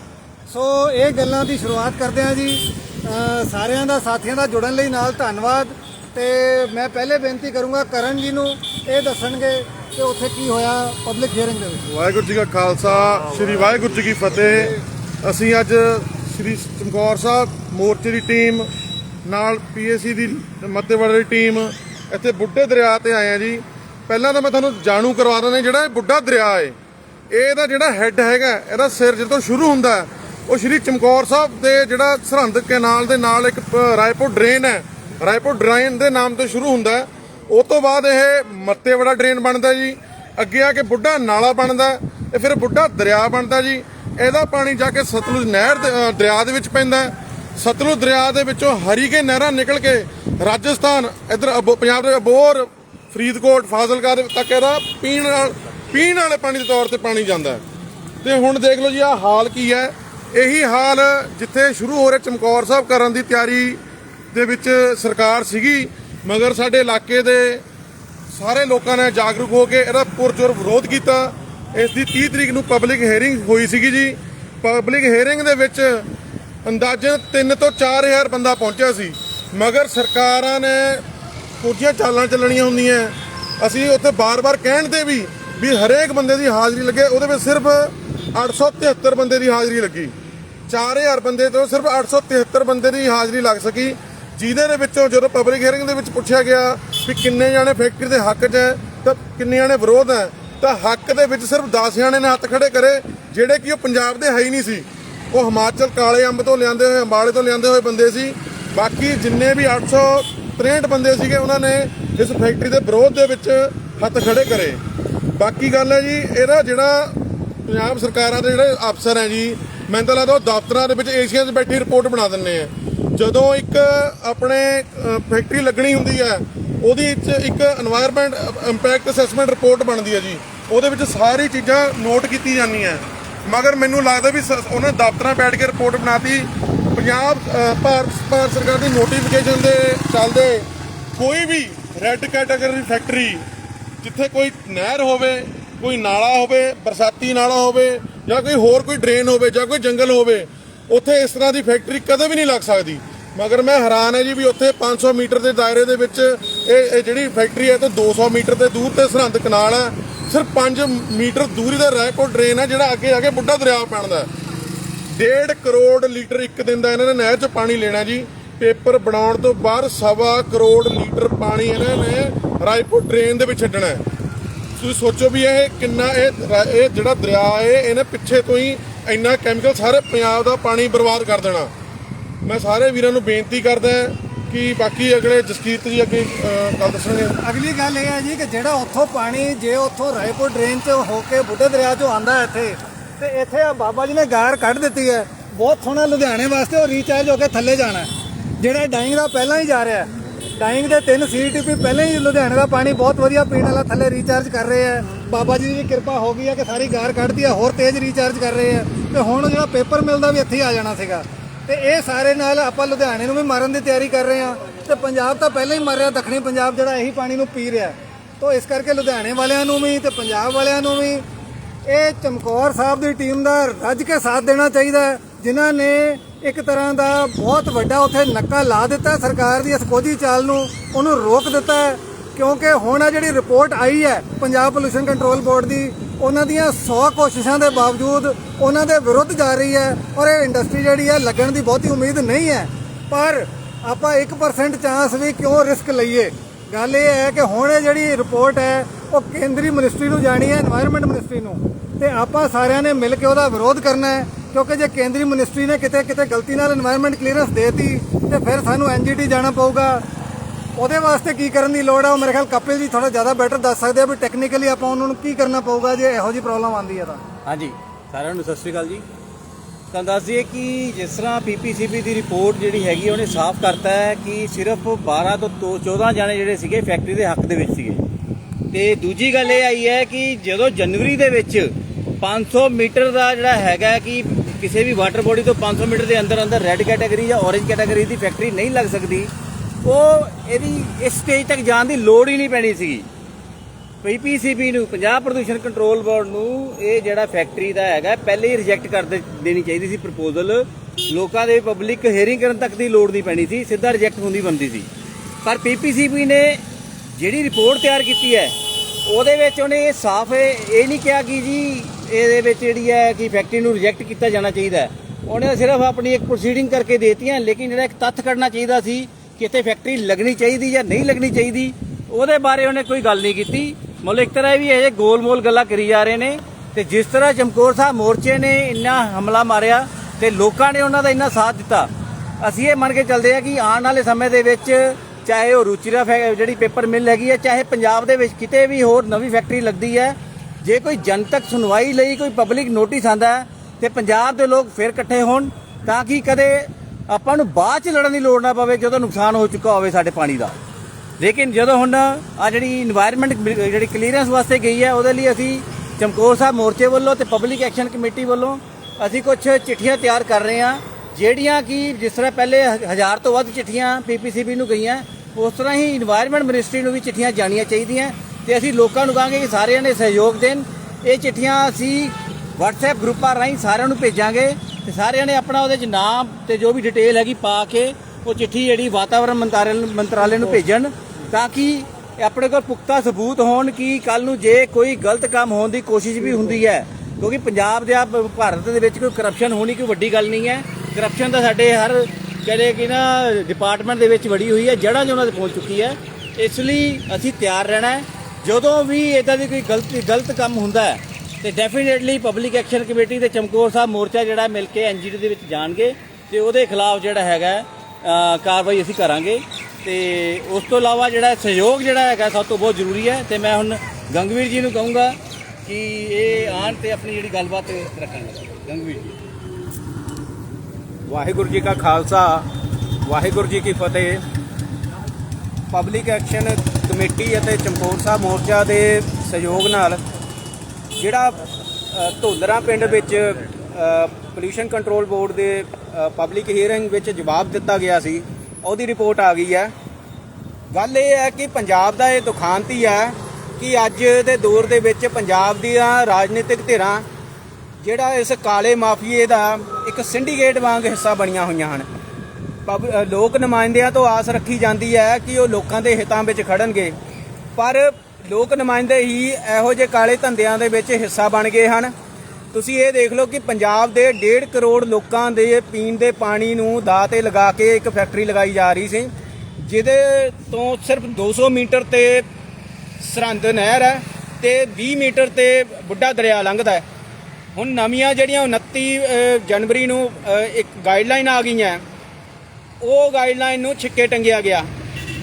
ਸੋ ਇਹ ਗੱਲਾਂ ਦੀ ਸ਼ੁਰੂਆਤ ਕਰਦੇ ਹਾਂ ਜੀ। ਸਾਰਿਆਂ ਦਾ ਸਾਥੀਆਂ ਦਾ ਜੁੜਨ ਲਈ ਨਾਲ ਧੰਨਵਾਦ ਤੇ ਮੈਂ ਪਹਿਲੇ ਬੇਨਤੀ ਕਰੂੰਗਾ ਕਰਨ ਜੀ ਨੂੰ ਇਹ ਦੱਸਣਗੇ ਕਿ ਉੱਥੇ ਕੀ ਹੋਇਆ ਪਬਲਿਕ ਹੀਅਰਿੰਗ ਦੇ ਵਿੱਚ। ਵਾਹਿਗੁਰੂ ਜੀ ਕਾ ਖਾਲਸਾ, ਸ੍ਰੀ ਵਾਹਿਗੁਰੂ ਜੀ ਕੀ ਫਤਿਹ। ਅਸੀਂ ਅੱਜ ਸ੍ਰੀ ਚਮਕੌਰ ਸਾਹਿਬ ਮੋਰਚੇ ਦੀ ਟੀਮ, ਨਾਲ ਪੀਏਸੀ ਦੀ ਮੱਤੇਵਾੜੇ ਦੀ ਟੀਮ, ਇੱਥੇ ਬੁੱਢੇ ਦਰਿਆ ਤੇ ਆਏ ਆ ਜੀ। ਪਹਿਲਾਂ ਤਾਂ ਮੈਂ ਤੁਹਾਨੂੰ ਜਾਣੂ ਕਰਵਾ ਦਿੰਦਾ ਜਿਹੜਾ ਇਹ ਬੁੱਢਾ ਦਰਿਆ ਹੈ ਇਹ ਇਹਦਾ ਜਿਹੜਾ ਹੈੱਡ ਹੈਗਾ, ਇਹਦਾ ਸਿਰ ਜਦੋਂ ਸ਼ੁਰੂ ਹੁੰਦਾ ਉਹ ਸ੍ਰੀ ਚਮਕੌਰ ਸਾਹਿਬ ਦੇ ਜਿਹੜਾ ਸਰਹੰਦ ਕੈਨਾਲ ਦੇ ਨਾਲ ਇੱਕ ਪ- ਰਾਏਪੁਰ ਡਰੇਨ ਹੈ। ਰਾਏਪੁਰ ਡਰੇਨ ਦੇ ਨਾਮ ਤੋਂ ਸ਼ੁਰੂ ਹੁੰਦਾ ਹੈ। ਉਹ ਤੋਂ ਬਾਅਦ ਇਹ ਮੱਤੇਵਾੜਾ ਡਰੇਨ ਬਣਦਾ ਜੀ। ਅੱਗੇ ਆ ਕੇ ਬੁੱਢਾ ਨਾਲਾ ਬਣਦਾ ਹੈ, ਤੇ ਫਿਰ ਬੁੱਢਾ ਦਰਿਆ ਬਣਦਾ ਜੀ। ਇਹਦਾ ਪਾਣੀ ਜਾ ਕੇ ਸਤਲੁਜ ਨਹਿਰ ਦੇ- ਦਰਿਆ ਦੇ ਵਿੱਚ ਪੈਂਦਾ ਸਤਲੁਜ ਦਰਿਆ ਦੇ ਵਿੱਚੋਂ ਹਰੀਕੇ ਨਹਿਰਾਂ ਨਿਕਲ ਕੇ ਰਾਜਸਥਾਨ ਇਧਰ ਪੰਜਾਬ ਦੇ ਅਬੋਰ ਫਰੀਦਕੋਟ ਫਾਜ਼ਿਲਕਾ ਦੇ ਤੱਕ ਇਹਦਾ ਪੀਣ ਨਾਲ ਪੀਣ ਵਾਲੇ ਪਾਣੀ ਦੇ ਤੌਰ ਤੇ ਪਾਣੀ ਜਾਂਦਾ ਹੈ। ਤੇ ਹੁਣ ਦੇਖ ਲਓ ਜੀ ਆਹ ਹਾਲ ਕੀ ਹੈ। ਇਹੀ ਹਾਲ ਜਿੱਥੇ ਸ਼ੁਰੂ ਹੋ ਰਿਹਾ ਚਮਕੌਰ ਸਾਹਿਬ ਕਰਨ ਦੀ ਤਿਆਰੀ ਦੇ ਵਿੱਚ ਸਰਕਾਰ ਸੀਗੀ, ਮਗਰ ਸਾਡੇ ਇਲਾਕੇ ਦੇ ਸਾਰੇ ਲੋਕਾਂ ਨੇ ਜਾਗਰੂਕ ਹੋ ਕੇ ਇਹਦਾ ਪੁਰਜੋਰ ਵਿਰੋਧ ਕੀਤਾ। ਇਸ ਦੀ 30 ਤਰੀਕ ਨੂੰ ਪਬਲਿਕ ਹੀਅਰਿੰਗ ਹੋਈ ਸੀਗੀ ਜੀ। ਪਬਲਿਕ ਹੀਅਰਿੰਗ ਦੇ ਵਿੱਚ ਅੰਦਾਜ਼ਨ 3 ਤੋਂ 4000 ਬੰਦਾ ਪਹੁੰਚਿਆ ਸੀ, ਮਗਰ ਸਰਕਾਰਾਂ ਨੇ ਕੁਝੀਆਂ ਚਾਲਾਂ ਚੱਲਣੀਆਂ ਹੁੰਦੀਆਂ। ਅਸੀਂ ਉੱਥੇ ਬਾਰ-ਬਾਰ ਕਹਿਣ ਤੇ ਵੀ ਵੀ ਹਰੇਕ ਬੰਦੇ ਦੀ ਹਾਜ਼ਰੀ ਲੱਗੇ, ਉਹਦੇ ਵਿੱਚ ਸਿਰਫ 873 ਬੰਦੇ ਦੀ ਹਾਜ਼ਰੀ ਲੱਗੀ। 4000 ਬੰਦੇ ਤੋਂ ਸਿਰਫ 873 ਬੰਦੇ ਦੀ ਹਾਜ਼ਰੀ ਲੱਗ ਸਕੀ, ਜਿਹਦੇ ਦੇ ਵਿੱਚੋਂ ਜਦੋਂ ਪਬਲਿਕ ਹੀਅਰਿੰਗ ਦੇ ਵਿੱਚ ਪੁੱਛਿਆ ਗਿਆ ਵੀ ਕਿੰਨੇ ਜਾਣੇ ਫੈਕਟਰੀ ਦੇ ਹੱਕ 'ਚ ਹੈ, ਤਾਂ ਕਿੰਨੇ ਜਾਣੇ ਵਿਰੋਧ ਹੈ, ਤਾਂ ਹੱਕ ਦੇ ਵਿੱਚ ਸਿਰਫ 10 ਜਾਣੇ ਨੇ ਹੱਥ ਖੜੇ ਕਰੇ, ਜਿਹੜੇ ਕਿ ਉਹ ਪੰਜਾਬ ਦੇ ਹੈ ਹੀ ਨਹੀਂ ਸੀ। ਉਹ ਹਿਮਾਚਲ ਕਾਲੇ ਅੰਬ ਤੋਂ ਲਿਆਂਦੇ ਹੋਏ, ਅੰਬਾਲੇ ਤੋਂ ਲਿਆਂਦੇ ਹੋਏ ਬੰਦੇ ਸੀ। ਬਾਕੀ ਜਿੰਨੇ ਵੀ 863 ਬੰਦੇ ਸੀਗੇ, ਉਹਨਾਂ ਨੇ ਇਸ ਫੈਕਟਰੀ ਦੇ ਵਿਰੋਧ ਦੇ ਵਿੱਚ ਹੱਥ ਖੜੇ ਕਰੇ। ਬਾਕੀ ਗੱਲ ਹੈ ਜੀ, ਇਹਦਾ ਜਿਹੜਾ ਪੰਜਾਬ ਸਰਕਾਰਾਂ ਦੇ ਜਿਹੜੇ ਅਫਸਰ ਹੈ ਜੀ ਮੈਨੂੰ ਤਾਂ ਲੱਗਦਾ ਉਹ ਦਫ਼ਤਰਾਂ ਦੇ ਵਿੱਚ ਏਸ਼ੀਆ 'ਚ ਬੈਠੀ ਰਿਪੋਰਟ ਬਣਾ ਦਿੰਨੇ ਆ। ਜਦੋਂ ਇੱਕ ਆਪਣੇ ਫੈਕਟਰੀ ਲੱਗਣੀ ਹੁੰਦੀ ਹੈ ਉਹਦੇ ਉਹਦੀ ਇੱਕ এনवायरमेंट ਇੰਪੈਕਟ ਅਸੈਸਮੈਂਟ ਰਿਪੋਰਟ ਬਣਦੀ ਹੈ ਜੀ। ਉਹਦੇ ਵਿੱਚ ਸਾਰੀ ਚੀਜ਼ਾਂ ਨੋਟ ਕੀਤੀ ਜਾਂਦੀਆਂ। ਮਗਰ ਮੈਨੂੰ ਲੱਗਦਾ ਵੀ ਉਹਨਾਂ ਦਫ਼ਤਰਾਂ ਬੈਠ ਕੇ ਰਿਪੋਰਟ ਬਣਾਤੀ। ਪੰਜਾਬ ਭਾਰਤ ਸਰਕਾਰ ਦੀ ਨੋਟੀਫਿਕੇਸ਼ਨ ਦੇ ਚੱਲਦੇ ਕੋਈ ਵੀ ਰੈੱਡ ਕੈਟਾਗਰੀ ਫੈਕਟਰੀ ਜਿੱਥੇ ਕੋਈ ਨਹਿਰ ਹੋਵੇ, ਕੋਈ ਨਾਲਾ ਹੋਵੇ, ਬਰਸਾਤੀ ਨਾਲਾ ਹੋਵੇ ਜਾਂ ਕੋਈ ਹੋਰ ਕੋਈ ਡਰੇਨ ਹੋਵੇ ਜਾਂ ਕੋਈ ਜੰਗਲ ਹੋਵੇ, ਉੱਥੇ ਇਸ ਤਰ੍ਹਾਂ ਦੀ ਫੈਕਟਰੀ ਕਦੇ ਵੀ ਨਹੀਂ ਲੱਗ ਸਕਦੀ। ਮਗਰ ਮੈਂ ਹੈਰਾਨ ਹੈ ਜੀ ਵੀ ਉੱਥੇ 500 ਮੀਟਰ ਦੇ ਦਾਇਰੇ ਦੇ ਵਿੱਚ ਇਹ ਇਹ ਜਿਹੜੀ ਫੈਕਟਰੀ ਹੈ ਤੇ 200 ਮੀਟਰ ਦੇ ਦੂਰ ਤੇ ਸਰਹੰਦ ਕਨਾਲ ਹੈ। ਸਿਰਫ 5 ਮੀਟਰ ਦੂਰੀ ਦਾ ਰੈਕੋ ਡਰੇਨ ਹੈ, ਜਿਹੜਾ ਅੱਗੇ ਆ ਕੇ ਬੁੱਢਾ ਦਰਿਆ ਪੈਣਦਾ ਹੈ। ਡੇਢ ਕਰੋੜ ਲੀਟਰ ਇੱਕ ਦਿਨ ਦਾ ਇਹਨਾਂ ਨੇ ਨਹਿਰ 'ਚ ਪਾਣੀ ਲੈਣਾ ਜੀ। ਪੇਪਰ ਬਣਾਉਣ ਤੋਂ ਬਾਅਦ ਸਵਾ ਕਰੋੜ ਲੀਟਰ ਪਾਣੀ ਇਹਨਾਂ ਨੇ ਰਾਏਪੁਰ ਡਰੇਨ ਦੇ ਵਿੱਚ ਛੱਡਣਾ ਹੈ। ਤੁਸੀਂ ਸੋਚੋ ਵੀ ਇਹ ਕਿੰਨਾ ਇਹ ਇਹ ਜਿਹੜਾ ਦਰਿਆ ਹੈ, ਇਹਨੇ ਪਿੱਛੇ ਤੋਂ ਹੀ ਇੰਨਾ ਕੈਮੀਕਲ ਸਾਰੇ ਪੰਜਾਬ ਦਾ ਪਾਣੀ ਬਰਬਾਦ ਕਰ ਦੇਣਾ। ਮੈਂ ਸਾਰੇ ਵੀਰਾਂ ਨੂੰ ਬੇਨਤੀ ਕਰਦਾ ਕਿ ਬਾਕੀ ਅਗਲੇ ਜਸਕੀਰਤ ਜੀ ਅੱਗੇ ਗੱਲ ਦੱਸਣਗੇ। ਅਗਲੀ ਗੱਲ ਇਹ ਹੈ ਜੀ ਕਿ ਜਿਹੜਾ ਉੱਥੋਂ ਪਾਣੀ ਜੇ ਉੱਥੋਂ ਰਾਏਪੁਰ ਡਰੇਨ 'ਚ ਹੋ ਕੇ ਬੁੱਢੇ ਦਰਿਆ 'ਚੋਂ ਆਂਦਾ ਇੱਥੇ, ਤੇ ਇੱਥੇ ਆ ਬਾਬਾ ਜੀ ਨੇ ਗਾਰ ਕੱਢ ਦਿੱਤੀ ਹੈ। ਬਹੁਤ ਸੋਹਣਾ ਲੁਧਿਆਣੇ ਵਾਸਤੇ ਉਹ ਰੀਚਾਰਜ ਹੋ ਕੇ ਥੱਲੇ ਜਾਣਾ ਜਿਹੜਾ ਡਾਈਂਗ ਦਾ ਪਹਿਲਾਂ ਹੀ ਜਾ ਰਿਹਾ ਹੈ ਦੇ ਤਿੰਨ ਸੀਟੀਪੀ ਪਹਿਲਾਂ ਹੀ ਲੁਧਿਆਣੇ ਦਾ ਪਾਣੀ ਬਹੁਤ ਵਧੀਆ ਪੀਣ ਵਾਲਾ ਥੱਲੇ ਰੀਚਾਰਜ ਕਰ ਰਹੇ ਹੈ ਬਾਬਾ ਜੀ ਦੀ ਕਿਰਪਾ ਹੋ ਗਈ ਹੈ ਕਿ ਸਾਰੀ ਗਾਰ ਕੱਢਦੀ ਹੈ ਹੋਰ ਤੇਜ਼ ਰੀਚਾਰਜ ਕਰ ਰਹੇ ਹੈ ਤੇ ਹੁਣ ਜਿਹੜਾ ਪੇਪਰ ਮਿਲਦਾ ਵੀ ਇੱਥੇ ਹੀ ਆ ਜਾਣਾ ਸੀਗਾ। ਤੇ ਇਹ ਸਾਰੇ ਨਾਲ ਆਪਾਂ ਲੁਧਿਆਣੇ ਨੂੰ ਵੀ ਮਾਰਨ ਦੀ ਤਿਆਰੀ ਕਰ ਰਹੇ ਹਾਂ ਤੇ ਪੰਜਾਬ ਤਾਂ ਪਹਿਲਾਂ ਹੀ ਮਰ ਰਿਹਾ ਦੱਖਣੀ ਪੰਜਾਬ ਜਿਹੜਾ ਇਹੀ ਪਾਣੀ ਨੂੰ ਪੀ ਰਿਹਾ। ਤੋਂ ਇਸ ਕਰਕੇ ਲੁਧਿਆਣੇ ਵਾਲਿਆਂ ਨੂੰ ਵੀ ਤੇ ਪੰਜਾਬ ਵਾਲਿਆਂ ਨੂੰ ਵੀ ਇਹ ਚਮਕੌਰ ਸਾਹਿਬ ਦੀ ਟੀਮ ਦਾ ਰੱਜ ਕੇ ਸਾਥ ਦੇਣਾ ਚਾਹੀਦਾ ਜਿਨ੍ਹਾਂ ਨੇ ਇੱਕ ਤਰ੍ਹਾਂ ਦਾ ਬਹੁਤ ਵੱਡਾ ਉੱਥੇ ਨੱਕਾ ਲਾ ਦਿੱਤਾ ਸਰਕਾਰ ਦੀ ਇਸ ਕੋਝੀ ਚਾਲ ਨੂੰ, ਉਹਨੂੰ ਰੋਕ ਦਿੱਤਾ ਕਿਉਂਕਿ ਹੁਣ ਆ ਜਿਹੜੀ ਰਿਪੋਰਟ ਆਈ ਹੈ ਪੰਜਾਬ ਪੋਲੂਸ਼ਨ ਕੰਟਰੋਲ ਬੋਰਡ ਦੀ, ਉਹਨਾਂ ਦੀਆਂ 100 ਕੋਸ਼ਿਸ਼ਾਂ ਦੇ ਬਾਵਜੂਦ ਉਹਨਾਂ ਦੇ ਵਿਰੁੱਧ ਜਾ ਰਹੀ ਹੈ ਔਰ ਇਹ ਇੰਡਸਟਰੀ ਜਿਹੜੀ ਹੈ ਲੱਗਣ ਦੀ ਬਹੁਤੀ ਉਮੀਦ ਨਹੀਂ ਹੈ। ਪਰ ਆਪਾਂ 1% ਚਾਂਸ ਵੀ ਕਿਉਂ ਰਿਸਕ ਲਈਏ? ਗੱਲ ਇਹ ਹੈ ਕਿ ਹੁਣ ਇਹ ਜਿਹੜੀ ਰਿਪੋਰਟ ਹੈ, ਉਹ ਕੇਂਦਰੀ ਮਿਨਿਸਟਰੀ ਨੂੰ ਜਾਣੀ ਹੈ এনवायरमेंट ਮਿਨਿਸਟਰੀ ਨੂੰ। ਤੇ ਆਪਾਂ ਸਾਰਿਆਂ ਨੇ ਮਿਲ ਕੇ ਉਹਦਾ ਵਿਰੋਧ ਕਰਨਾ ਹੈ। ਕਿਉਂਕਿ ਜੇ ਕੇਂਦਰੀ ਮਿਨਿਸਟਰੀ ਨੇ ਕਿਤੇ ਕਿਤੇ ਗਲਤੀ ਨਾਲ এনवायरमेंट ਕਲੀਅਰੈਂਸ ਦੇਤੀ, ਤੇ ਫਿਰ ਸਾਨੂੰ ਐਨਜੀਟੀ ਜਾਣਾ ਪਊਗਾ। ਉਹਦੇ ਵਾਸਤੇ ਕੀ ਕਰਨ ਦੀ ਲੋੜ ਆ? ਉਹ ਮੇਰੇ ਖਿਆਲ ਕਪਿਲ ਜੀ ਥੋੜਾ ਜ਼ਿਆਦਾ ਬੈਟਰ ਦੱਸ ਸਕਦੇ ਆ ਵੀ ਟੈਕਨੀਕਲੀ ਆਪਾਂ ਉਹਨਾਂ ਨੂੰ ਕੀ ਕਰਨਾ ਪਊਗਾ ਜੇ ਇਹੋ ਜੀ ਪ੍ਰੋਬਲਮ ਆਉਂਦੀ ਆ ਤਾਂ। ਹਾਂਜੀ, ਸਾਰਿਆਂ ਨੂੰ ਸਤਿ ਸ਼੍ਰੀ ਅਕਾਲ ਜੀ। ਤਾਂ ਦੱਸ ਦਈਏ ਕਿ ਜਿਸ ਤਰ੍ਹਾਂ ਪੀਪੀਸੀਬੀ ਦੀ ਰਿਪੋਰਟ ਜਿਹੜੀ ਹੈਗੀ ਉਹਨੇ ਸਾਫ਼ ਕਰਤਾ ਹੈ ਕਿ ਸਿਰਫ 12 ਤੋਂ 14 ਜਣੇ ਜਿਹੜੇ ਸੀਗੇ ਫੈਕਟਰੀ ਦੇ ਹੱਕ ਦੇ ਵਿੱਚ ਸੀਗੇ। ਤੇ ਦੂਜੀ ਗੱਲ ਇਹ ਆਈ ਹੈ ਕਿ ਜਦੋਂ ਜਨਵਰੀ ਦੇ ਵਿੱਚ 500 ਮੀਟਰ ਦਾ ਜਿਹੜਾ ਹੈਗਾ ਕਿ ਕਿਸੇ ਵੀ ਵਾਟਰ ਬੋਡੀ ਤੋਂ 500 ਮੀਟਰ ਦੇ ਅੰਦਰ ਅੰਦਰ ਰੈੱਡ ਕੈਟਾਗਰੀ ਜਾਂ ਔਰੇਂਜ ਕੈਟਾਗਰੀ ਦੀ ਫੈਕਟਰੀ ਨਹੀਂ ਲੱਗ ਸਕਦੀ, ਉਹ ਇਹਦੀ ਇਸ ਸਟੇਜ ਤੱਕ ਜਾਣ ਦੀ ਲੋੜ ਹੀ ਨਹੀਂ ਪੈਣੀ ਸੀਗੀ। ਪੀਪੀਸੀਬੀ ਨੂੰ ਪੰਜਾਬ ਪ੍ਰਦੂਸ਼ਣ ਕੰਟਰੋਲ ਬੋਰਡ ਨੂੰ ਇਹ ਜਿਹੜਾ ਫੈਕਟਰੀ ਦਾ ਹੈਗਾ, ਪਹਿਲੇ ਹੀ ਰਿਜੈਕਟ ਕਰ ਦੇ- ਦੇਣੀ ਚਾਹੀਦੀ ਸੀ ਪ੍ਰਪੋਜ਼ਲ ਲੋਕਾਂ ਦੇ ਪਬਲਿਕ ਹੇਅਰਿੰਗ ਕਰਨ ਤੱਕ ਦੀ ਲੋੜ ਨਹੀਂ ਪੈਣੀ ਸੀ, ਸਿੱਧਾ ਰਿਜੈਕਟ ਹੁੰਦੀ ਬੰਦੀ ਸੀ। ਪਰ ਪੀਪੀਸੀਬੀ ਨੇ ਜਿਹੜੀ ਰਿਪੋਰਟ ਤਿਆਰ ਕੀਤੀ ਹੈ, ਉਹਦੇ ਵਿੱਚ ਉਹਨੇ ਇਹ ਸਾਫ਼ ਇਹ ਨਹੀਂ ਕਿਹਾ ਕਿ ਜੀ ਇਹਦੇ ਵਿੱਚ ਜਿਹੜੀ ਹੈ ਕਿ ਫੈਕਟਰੀ ਨੂੰ ਰਿਜੈਕਟ ਕੀਤਾ ਜਾਣਾ ਚਾਹੀਦਾ ਉਹਨੇ ਸਿਰਫ ਆਪਣੀ ਇੱਕ ਪ੍ਰੋਸੀਡਿੰਗ ਕਰਕੇ ਦੇਤੀਆਂ, ਲੇਕਿਨ ਜਿਹੜਾ ਇੱਕ ਤੱਥ ਕੱਢਣਾ ਚਾਹੀਦਾ ਸੀ ਕਿ ਇੱਥੇ ਫੈਕਟਰੀ ਲੱਗਣੀ ਚਾਹੀਦੀ ਜਾਂ ਨਹੀਂ ਲੱਗਣੀ ਚਾਹੀਦੀ, ਉਹਦੇ ਬਾਰੇ ਉਹਨੇ ਕੋਈ ਗੱਲ ਨਹੀਂ ਕੀਤੀ। ਮਤਲਬ ਇੱਕ ਤਰ੍ਹਾਂ ਵੀ ਇਹ ਗੋਲ-ਮੋਲ ਗੱਲਾਂ ਕਰੀ ਜਾ ਰਹੇ ਨੇ ਤੇ ਜਿਸ ਤਰ੍ਹਾਂ ਚਮਕੌਰ ਸਾਹਿਬ ਮੋਰਚੇ ਨੇ ਇੰਨਾ ਹਮਲਾ ਮਾਰਿਆ ਤੇ ਲੋਕਾਂ ਨੇ ਉਹਨਾਂ ਦਾ ਇੰਨਾ ਸਾਥ ਦਿੱਤਾ, ਅਸੀਂ ਇਹ ਮੰਨ ਕੇ ਚੱਲਦੇ ਆ ਕਿ ਆਉਣ ਵਾਲੇ ਸਮੇਂ ਦੇ ਵਿੱਚ ਚਾਹੇ ਉਹ ਰੁਚਿਰਾ ਫੈ- ਜਿਹੜੀ ਪੇਪਰ ਮਿਲ ਹੈਗੀ ਹੈ, ਚਾਹੇ ਪੰਜਾਬ ਦੇ ਵਿੱਚ ਕਿਤੇ ਵੀ ਹੋਰ ਨਵੀਂ ਫੈਕਟਰੀ ਲੱਗਦੀ ਹੈ ਜੇ ਕੋਈ ਜਨਤਕ ਸੁਣਵਾਈ ਲਈ ਕੋਈ ਪਬਲਿਕ ਨੋਟਿਸ ਆਂਦਾ ਤੇ ਪੰਜਾਬ ਦੇ ਲੋਕ ਫਿਰ ਇਕੱਠੇ ਹੋਣ, ਤਾਂ ਕਿ ਕਦੇ ਆਪਾਂ ਨੂੰ ਬਾਅਦ ਚ ਲੜਨ ਦੀ ਲੋੜ ਨਾ ਪਵੇ ਜਦੋਂ ਨੁਕਸਾਨ ਹੋ ਚੁੱਕਾ ਹੋਵੇ ਸਾਡੇ ਪਾਣੀ ਦਾ? ਲੇਕਿਨ ਜਦੋਂ ਹੁਣ ਆ ਜਿਹੜੀ এনवायरमेंट ਜਿਹੜੀ ਕਲੀਅਰੈਂਸ ਵਾਸਤੇ ਗਈ ਹੈ, ਉਹਦੇ ਲਈ ਅਸੀਂ ਚਮਕੌਰ ਸਾਹਿਬ ਮੋਰਚੇ ਵੱਲੋਂ ਤੇ ਪਬਲਿਕ ਐਕਸ਼ਨ ਕਮੇਟੀ ਵੱਲੋਂ ਅਸੀਂ ਕੁਝ ਚਿੱਠੀਆਂ ਤਿਆਰ ਕਰ ਰਹੇ ਹਾਂ, ਜਿਹੜੀਆਂ ਕਿ ਜਿਸ ਤਰ੍ਹਾਂ ਪਹਿਲੇ ਹਜ਼ਾਰ ਤੋਂ ਵੱਧ ਚਿੱਠੀਆਂ ਪੀਪੀਸੀਬੀ ਨੂੰ ਗਈਆਂ, ਉਸ ਤਰ੍ਹਾਂ ਹੀ এনवायरमेंट ਮਿਨਿਸਟਰੀ ਨੂੰ ਵੀ ਚਿੱਠੀਆਂ ਜਾਣੀਆਂ ਚਾਹੀਦੀਆਂ। ਤੇ ਅਸੀਂ ਲੋਕਾਂ ਨੂੰ ਕਹਾਂਗੇ ਕਿ ਸਾਰਿਆਂ ਨੇ ਸਹਿਯੋਗ ਦੇਣ। ਇਹ ਚਿੱਠੀਆਂ ਅਸੀਂ WhatsApp ਗਰੁੱਪਾਂ ਰਾਹੀਂ ਸਾਰਿਆਂ ਨੂੰ ਭੇਜਾਂਗੇ ਤੇ ਸਾਰਿਆਂ ਨੇ ਆਪਣਾ ਉਹਦੇ ਚ ਨਾਮ ਤੇ ਜੋ ਵੀ ਡਿਟੇਲ ਹੈਗੀ ਪਾ ਕੇ ਉਹ ਚਿੱਠੀ ਜਿਹੜੀ ਵਾਤਾਵਰਣ ਮੰਤਰਾਲੇ ਮੰਤਰਾਲੇ ਨੂੰ ਭੇਜਣ ਤਾਂ ਕਿ ਆਪਣੇ ਕੋਲ ਪੁਖਤਾ ਸਬੂਤ ਹੋਣ ਕਿ ਕੱਲ ਨੂੰ ਜੇ ਕੋਈ ਗਲਤ ਕੰਮ ਹੋਣ ਦੀ ਕੋਸ਼ਿਸ਼ ਵੀ ਹੁੰਦੀ ਹੈ। ਕਿਉਂਕਿ ਪੰਜਾਬ ਦੇ ਆ ਭਾਰਤ ਦੇ ਵਿੱਚ ਕੋਈ ਕਰਪਸ਼ਨ ਹੋਣੀ ਕੋਈ ਵੱਡੀ ਗੱਲ ਨਹੀਂ ਹੈ। ਕਰਪਸ਼ਨ ਤਾਂ ਸਾਡੇ ਹਰ ਕਹਿੰਦੇ ਕਿ ਨਾ ਡਿਪਾਰਟਮੈਂਟ ਦੇ ਵਿੱਚ ਵੜੀ ਹੋਈ ਹੈ, ਜੜ੍ਹਾਂ 'ਚ ਉਹਨਾਂ ਦੇ ਪਹੁੰਚ ਚੁੱਕੀ ਹੈ। ਇਸ ਲਈ ਅਸੀਂ ਤਿਆਰ ਰਹਿਣਾ ਹੈ। ਜਦੋਂ ਵੀ ਇਦਾਂ ਦੀ ਕੋਈ ਗਲਤੀ, ਗਲਤ ਕੰਮ ਹੁੰਦਾ ਹੈ, ਤੇ ਡੈਫੀਨੇਟਲੀ ਪਬਲਿਕ ਐਕਸ਼ਨ ਕਮੇਟੀ ਤੇ ਚਮਕੌਰ ਸਾਹਿਬ ਮੋਰਚਾ ਜਿਹੜਾ ਮਿਲ ਕੇ ਐਨਜੀਟੀ ਦੇ ਵਿੱਚ ਜਾਣਗੇ ਤੇ ਉਹਦੇ ਖਿਲਾਫ ਜਿਹੜਾ ਹੈਗਾ ਕਾਰਵਾਈ ਅਸੀਂ ਕਰਾਂਗੇ। ਤੇ ਉਸ ਤੋਂ ਇਲਾਵਾ ਜਿਹੜਾ ਸਹਿਯੋਗ ਜਿਹੜਾ ਹੈਗਾ ਸਭ ਤੋਂ ਬਹੁਤ ਜ਼ਰੂਰੀ ਹੈ, ਤੇ ਮੈਂ ਹੁਣ ਗੰਗਵੀਰ ਜੀ ਨੂੰ ਕਹੂੰਗਾ ਕਿ ਇਹ ਆਣ ਤੇ ਆਪਣੀ ਜਿਹੜੀ ਗੱਲਬਾਤ ਰੱਖਣਗੇ ਗੰਗਵੀਰ ਜੀ। ਵਾਹਿਗੁਰੂ ਜੀ ਕਾ ਖਾਲਸਾ, ਵਾਹਿਗੁਰੂ ਜੀ ਕੀ ਫਤਿਹ। ਪਬਲਿਕ ਐਕਸ਼ਨ ਕਮੇਟੀ ਅਤੇ ਚਮਕੌਰ ਸਾਹਿਬ ਮੋਰਚਾ ਦੇ ਸਹਿਯੋਗ ਨਾਲ ਜਿਹੜਾ ਅ, ਪਿੰਡ ਵਿੱਚ ਪੋਲੂਸ਼ਨ ਕੰਟਰੋਲ ਬੋਰਡ ਦੇ ਪਬਲਿਕ ਹੀਅਰਿੰਗ ਵਿੱਚ ਜਵਾਬ ਦਿੱਤਾ ਗਿਆ ਸੀ ਉਹਦੀ ਰਿਪੋਰਟ ਆ ਗਈ ਹੈ। ਗੱਲ ਇਹ ਹੈ ਕਿ ਪੰਜਾਬ ਦਾ ਇਹ ਦੁਖਾਂਤੀ ਹੈ ਕਿ ਅੱਜ ਦੇ ਦੌਰ ਦੇ ਵਿੱਚ ਪੰਜਾਬ ਦੀਆਂ ਰਾਜਨੀਤਿਕ ਧਿਰਾਂ ਜਿਹੜਾ ਇਸ ਕਾਲੇ ਮਾਫੀਏ ਦਾ ਇੱਕ ਸਿੰਡੀਕੇਟ ਵਾਂਗ ਹਿੱਸਾ ਬਣੀਆਂ ਹੋਈਆਂ ਹਨ। ਲੋਕ ਨੁਮਾਇੰਦਿਆਂ ਤੋਂ ਆਸ ਰੱਖੀ ਜਾਂਦੀ ਹੈ ਕਿ ਉਹ ਲੋਕਾਂ ਦੇ ਹਿੱਤਾਂ ਵਿੱਚ ਖੜਨਗੇ। ਪਰ ਲੋਕ ਨੁਮਾਇੰਦੇ ਹੀ ਇਹੋ ਜਿਹੇ ਕਾਲੇ ਧੰਦਿਆਂ ਦੇ ਵਿੱਚ ਹਿੱਸਾ ਬਣ ਗਏ ਹਨ। ਤੁਸੀਂ ਇਹ ਦੇਖ ਲਓ ਕਿ ਪੰਜਾਬ ਦੇ 1.5 ਕਰੋੜ ਲੋਕਾਂ ਦੇ ਪੀਣ ਦੇ ਪਾਣੀ ਨੂੰ ਦਾਅ ਤੇ ਲਗਾ ਕੇ ਇੱਕ ਫੈਕਟਰੀ ਲਗਾਈ ਜਾ ਰਹੀ ਸੀ, ਜਿਹਦੇ ਤੋਂ ਸਿਰਫ 200 ਮੀਟਰ ਤੇ ਸਰਹੰਦ ਨਹਿਰ ਹੈ ਤੇ 20 ਮੀਟਰ ਤੇ ਬੁੱਢਾ ਦਰਿਆ ਲੰਘਦਾ ਹੈ। ਹੁਣ ਨਵੀਆਂ ਜਿਹੜੀਆਂ 29 ਜਨਵਰੀ ਨੂੰ ਇੱਕ ਗਾਈਡਲਾਈਨ ਆ ਗਈਆਂ। ਉਹ ਗਾਈਡਲਾਈਨ ਨੂੰ ਛਿੱਕੇ ਟੰਗਿਆ ਗਿਆ।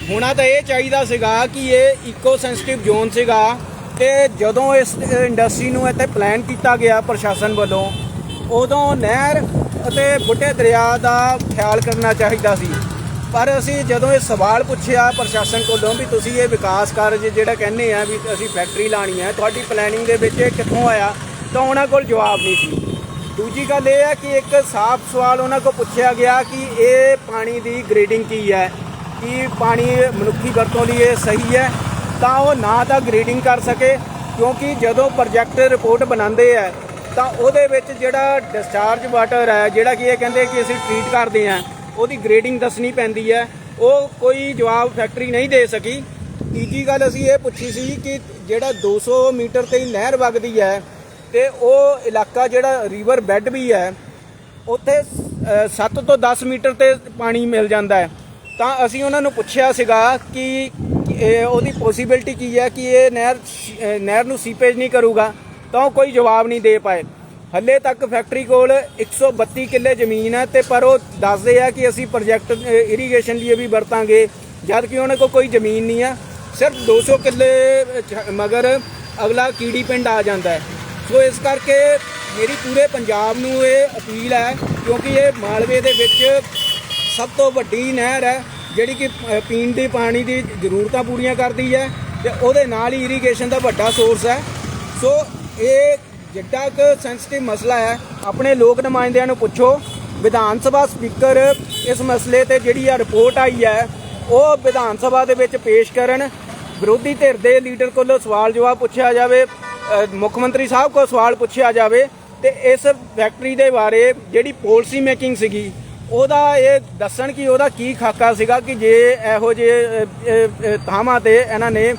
ਹੋਣਾ ਤਾਂ ਇਹ ਚਾਹੀਦਾ ਸੀਗਾ ਕਿ ਇਹ ਇਕੋ ਸੈਂਸਿਟਿਵ ਜ਼ੋਨ ਸੀਗਾ ਤੇ ਜਦੋਂ ਇਸ ਇੰਡਸਟਰੀ ਨੂੰ ਇੱਥੇ ਪਲਾਨ ਕੀਤਾ ਗਿਆ ਪ੍ਰਸ਼ਾਸਨ ਵੱਲੋਂ, ਉਦੋਂ ਨਹਿਰ ਅਤੇ ਬੁੱਢੇ ਦਰਿਆ ਦਾ ਖਿਆਲ ਕਰਨਾ ਚਾਹੀਦਾ ਸੀ। ਪਰ ਅਸੀਂ ਜਦੋਂ ਇਹ ਸਵਾਲ ਪੁੱਛਿਆ ਪ੍ਰਸ਼ਾਸਨ ਕੋਲੋਂ ਵੀ ਤੁਸੀਂ ਇਹ ਵਿਕਾਸ ਕਾਰਜ ਜਿਹੜਾ ਕਹਿੰਦੇ ਆ ਵੀ ਅਸੀਂ ਫੈਕਟਰੀ ਲਾਣੀ ਹੈ ਤੁਹਾਡੀ ਪਲੈਨਿੰਗ ਦੇ ਵਿੱਚ ਇਹ ਕਿੱਥੋਂ ਆਇਆ, ਤਾਂ ਉਹਨਾਂ ਕੋਲ ਜਵਾਬ ਨਹੀਂ ਸੀ। ਦੂਜੀ ਗੱਲ ਇਹ ਹੈ ਕਿ ਇੱਕ ਸਾਫ਼ ਸਵਾਲ ਉਹਨਾਂ ਕੋਲ ਪੁੱਛਿਆ ਗਿਆ ਕਿ ਇਹ ਪਾਣੀ ਦੀ ਗ੍ਰੇਡਿੰਗ ਕੀ ਹੈ, ਕਿ ਪਾਣੀ ਮਨੁੱਖੀ ਵਰਤੋਂ ਲਈ ਇਹ ਸਹੀ ਹੈ, ਤਾਂ ਉਹ ਨਾ ਤਾਂ ਗ੍ਰੇਡਿੰਗ ਕਰ ਸਕੇ, ਕਿਉਂਕਿ ਜਦੋਂ ਪ੍ਰੋਜੈਕਟ ਰਿਪੋਰਟ ਬਣਾਉਂਦੇ ਆ, ਤਾਂ ਉਹਦੇ ਵਿੱਚ ਜਿਹੜਾ ਡਿਸਚਾਰਜ ਵਾਟਰ ਹੈ, ਜਿਹੜਾ ਕਿ ਇਹ ਕਹਿੰਦੇ ਕਿ ਅਸੀਂ ਟ੍ਰੀਟ ਕਰਦੇ ਆ ਉਹਦੀ ਗ੍ਰੇਡਿੰਗ ਦੱਸਣੀ ਪੈਂਦੀ ਹੈ, ਉਹ ਕੋਈ ਜਵਾਬ ਫੈਕਟਰੀ ਨਹੀਂ ਦੇ ਸਕੀ। ਤੀਜੀ ਗੱਲ ਅਸੀਂ ਇਹ ਪੁੱਛੀ ਸੀ ਕਿ ਜਿਹੜਾ 200 ਮੀਟਰ ਤੇ ਨਹਿਰ ਵਗਦੀ ਹੈ ਤੇ ਉਹ ਇਲਾਕਾ ਜਿਹੜਾ ਰਿਵਰ ਬੈੱਡ ਵੀ ਹੈ, ਉੱਥੇ 7 ਤੋਂ 10 ਮੀਟਰ ਤੇ ਪਾਣੀ ਮਿਲ ਜਾਂਦਾ ਹੈ। ਤਾਂ ਅਸੀਂ ਉਹਨਾਂ ਨੂੰ ਪੁੱਛਿਆ ਸੀਗਾ ਕਿ ਉਹਦੀ ਪੋਸੀਬਿਲਿਟੀ ਕੀ ਹੈ ਕਿ ਇਹ ਨਹਿਰ ਨਹਿਰ ਨੂੰ ਸੀਪੇਜ ਨਹੀਂ ਕਰੂਗਾ, ਤਾਂ ਉਹ ਕੋਈ ਜਵਾਬ ਨਹੀਂ ਦੇ ਪਾਏ। ਹੱਲੇ ਤੱਕ ਫੈਕਟਰੀ ਕੋਲ 132 ਕਿੱਲੇ ਜ਼ਮੀਨ ਹੈ ਤੇ ਪਰ ਉਹ ਦੱਸਦੇ ਆ ਕਿ ਅਸੀਂ ਪ੍ਰੋਜੈਕਟ ਇਰੀਗੇਸ਼ਨ ਲਈ ਵੀ ਵਰਤਾਂਗੇ, ਜਦ ਕਿ ਉਹਨਾਂ ਕੋਲ ਕੋਈ ਜ਼ਮੀਨ ਨਹੀਂ ਆ। ਸਿਰਫ 200 ਕਿੱਲੇ ਮਗਰ ਅਗਲਾ ਕੀੜੀ ਪਿੰਡ ਆ ਜਾਂਦਾ ਹੈ। ਸੋ ਇਸ ਕਰਕੇ ਮੇਰੀ ਪੂਰੇ ਪੰਜਾਬ ਨੂੰ ਇਹ ਅਪੀਲ ਹੈ, ਕਿਉਂਕਿ ਇਹ ਮਾਲਵੇ ਦੇ ਵਿੱਚ ਸਭ ਤੋਂ ਵੱਡੀ ਨਹਿਰ ਹੈ, ਜਿਹੜੀ ਕਿ ਪੀਣ ਦੇ, ਪਾਣੀ ਦੀ ਜ਼ਰੂਰਤਾਂ ਪੂਰੀਆਂ ਕਰਦੀ ਹੈ ਤੇ ਉਹਦੇ ਨਾਲ ਹੀ ਇਰੀਗੇਸ਼ਨ ਦਾ ਵੱਡਾ ਸੋਰਸ ਹੈ। ਸੋ ਇਹ ਜਿੱਡਾ ਕੁ ਸੈਂਸਿਟਿਵ ਮਸਲਾ ਹੈ, ਆਪਣੇ ਲੋਕ ਨੁਮਾਇੰਦਿਆਂ ਨੂੰ ਪੁੱਛੋ, ਵਿਧਾਨ ਸਭਾ ਸਪੀਕਰ ਇਸ ਮਸਲੇ ਤੇ ਜਿਹੜੀ ਆ ਰਿਪੋਰਟ ਆਈ ਹੈ, ਉਹ ਵਿਧਾਨ ਸਭਾ ਦੇ ਵਿੱਚ ਪੇਸ਼ ਕਰਨ, ਵਿਰੋਧੀ ਧਿਰ ਦੇ ਲੀਡਰ ਕੋਲੋਂ ਸਵਾਲ ਜਵਾਬ ਪੁੱਛਿਆ ਜਾਵੇ। ਮੁੱਖ ਮੰਤਰੀ ਸਾਹਿਬ ਕੋਲ ਸਵਾਲ ਪੁੱਛਿਆ ਜਾਵੇ ਤੇ ਇਸ ਫੈਕਟਰੀ ਦੇ ਬਾਰੇ ਜਿਹੜੀ ਪਾਲਿਸੀ ਮੇਕਿੰਗ ਸੀਗੀ, ਉਹਦਾ ਇਹ ਦੱਸਣ ਕਿ ਉਹਦਾ ਕੀ ਖਾਕਾ ਸੀਗਾ ਕਿ ਜੇ ਇਹੋ ਜਿਹੇ ਥਾਵਾਂ ਤੇ ਇਹਨਾਂ ਨੇ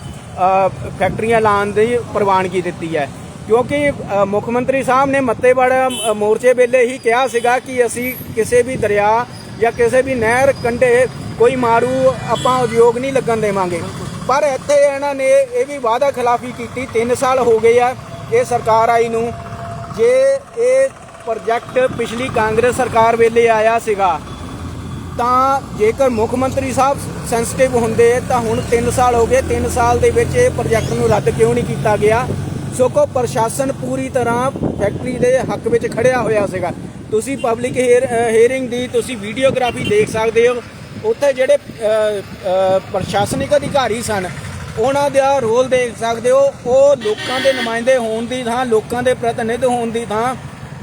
ਫੈਕਟਰੀਆਂ ਲਾਉਣ ਦੀ ਪ੍ਰਵਾਨਗੀ ਦਿੱਤੀ ਹੈ। ਕਿਉਂਕਿ ਮੁੱਖ ਮੰਤਰੀ ਸਾਹਿਬ ਨੇ ਮੱਤੇਵਾੜਾ ਮੋਰਚੇ ਵੇਲੇ ਹੀ ਕਿਹਾ ਸੀਗਾ ਕਿ ਅਸੀਂ ਕਿਸੇ ਵੀ ਦਰਿਆ ਜਾਂ ਕਿਸੇ ਵੀ ਨਹਿਰ ਕੰਢੇ ਕੋਈ ਮਾਰੂ ਆਪਾਂ ਉਦਯੋਗ ਨਹੀਂ ਲੱਗਣ ਦੇਵਾਂਗੇ। ਪਰ ਇੱਥੇ ਇਹਨਾਂ ਨੇ ਇਹ ਵੀ ਵਾਅਦਾ ਖਿਲਾਫੀ ਕੀਤੀ 3 ਸਾਲ ਹੋ ਗਏ ਆ ਇਹ ਸਰਕਾਰ ਆਈ ਨੂੰ। ਜੇ ਇਹ ਪ੍ਰੋਜੈਕਟ ਪਿਛਲੀ ਕਾਂਗਰਸ ਸਰਕਾਰ ਵੇਲੇ ਆਇਆ ਸੀਗਾ, ਤਾਂ ਜੇਕਰ ਮੁੱਖ ਮੰਤਰੀ ਸਾਹਿਬ ਸੈਂਸਿਟਿਵ ਹੁੰਦੇ, ਤਾਂ ਹੁਣ 3 ਸਾਲ ਹੋ ਗਏ 3 ਸਾਲ ਦੇ ਵਿੱਚ ਇਹ ਪ੍ਰੋਜੈਕਟ ਨੂੰ ਰੱਦ ਕਿਉਂ ਨਹੀਂ ਕੀਤਾ ਗਿਆ? ਸੋ ਕੋ ਪ੍ਰਸ਼ਾਸਨ ਪੂਰੀ ਤਰ੍ਹਾਂ ਫੈਕਟਰੀ ਦੇ ਹੱਕ ਵਿੱਚ ਖੜਿਆ ਹੋਇਆ ਸੀਗਾ। ਤੁਸੀਂ ਪਬਲਿਕ ਹੀਅਰਿੰਗ ਦੀ ਤੁਸੀਂ ਵੀਡੀਓਗ੍ਰਾਫੀ ਦੇਖ ਸਕਦੇ ਹੋ। ਉੱਥੇ ਜਿਹੜੇ ਪ੍ਰਸ਼ਾਸਨਿਕ ਅਧਿਕਾਰੀ ਸਨ ਉਹਨਾਂ ਦਾ ਰੋਲ ਦੇਖ ਸਕਦੇ ਹੋ ਉਹ ਲੋਕਾਂ ਦੇ ਨੁਮਾਇੰਦੇ ਹੋਣ ਦੀ ਥਾਂ ਲੋਕਾਂ ਦੇ ਪ੍ਰਤੀਨਿਧ ਹੋਣ ਦੀ ਥਾਂ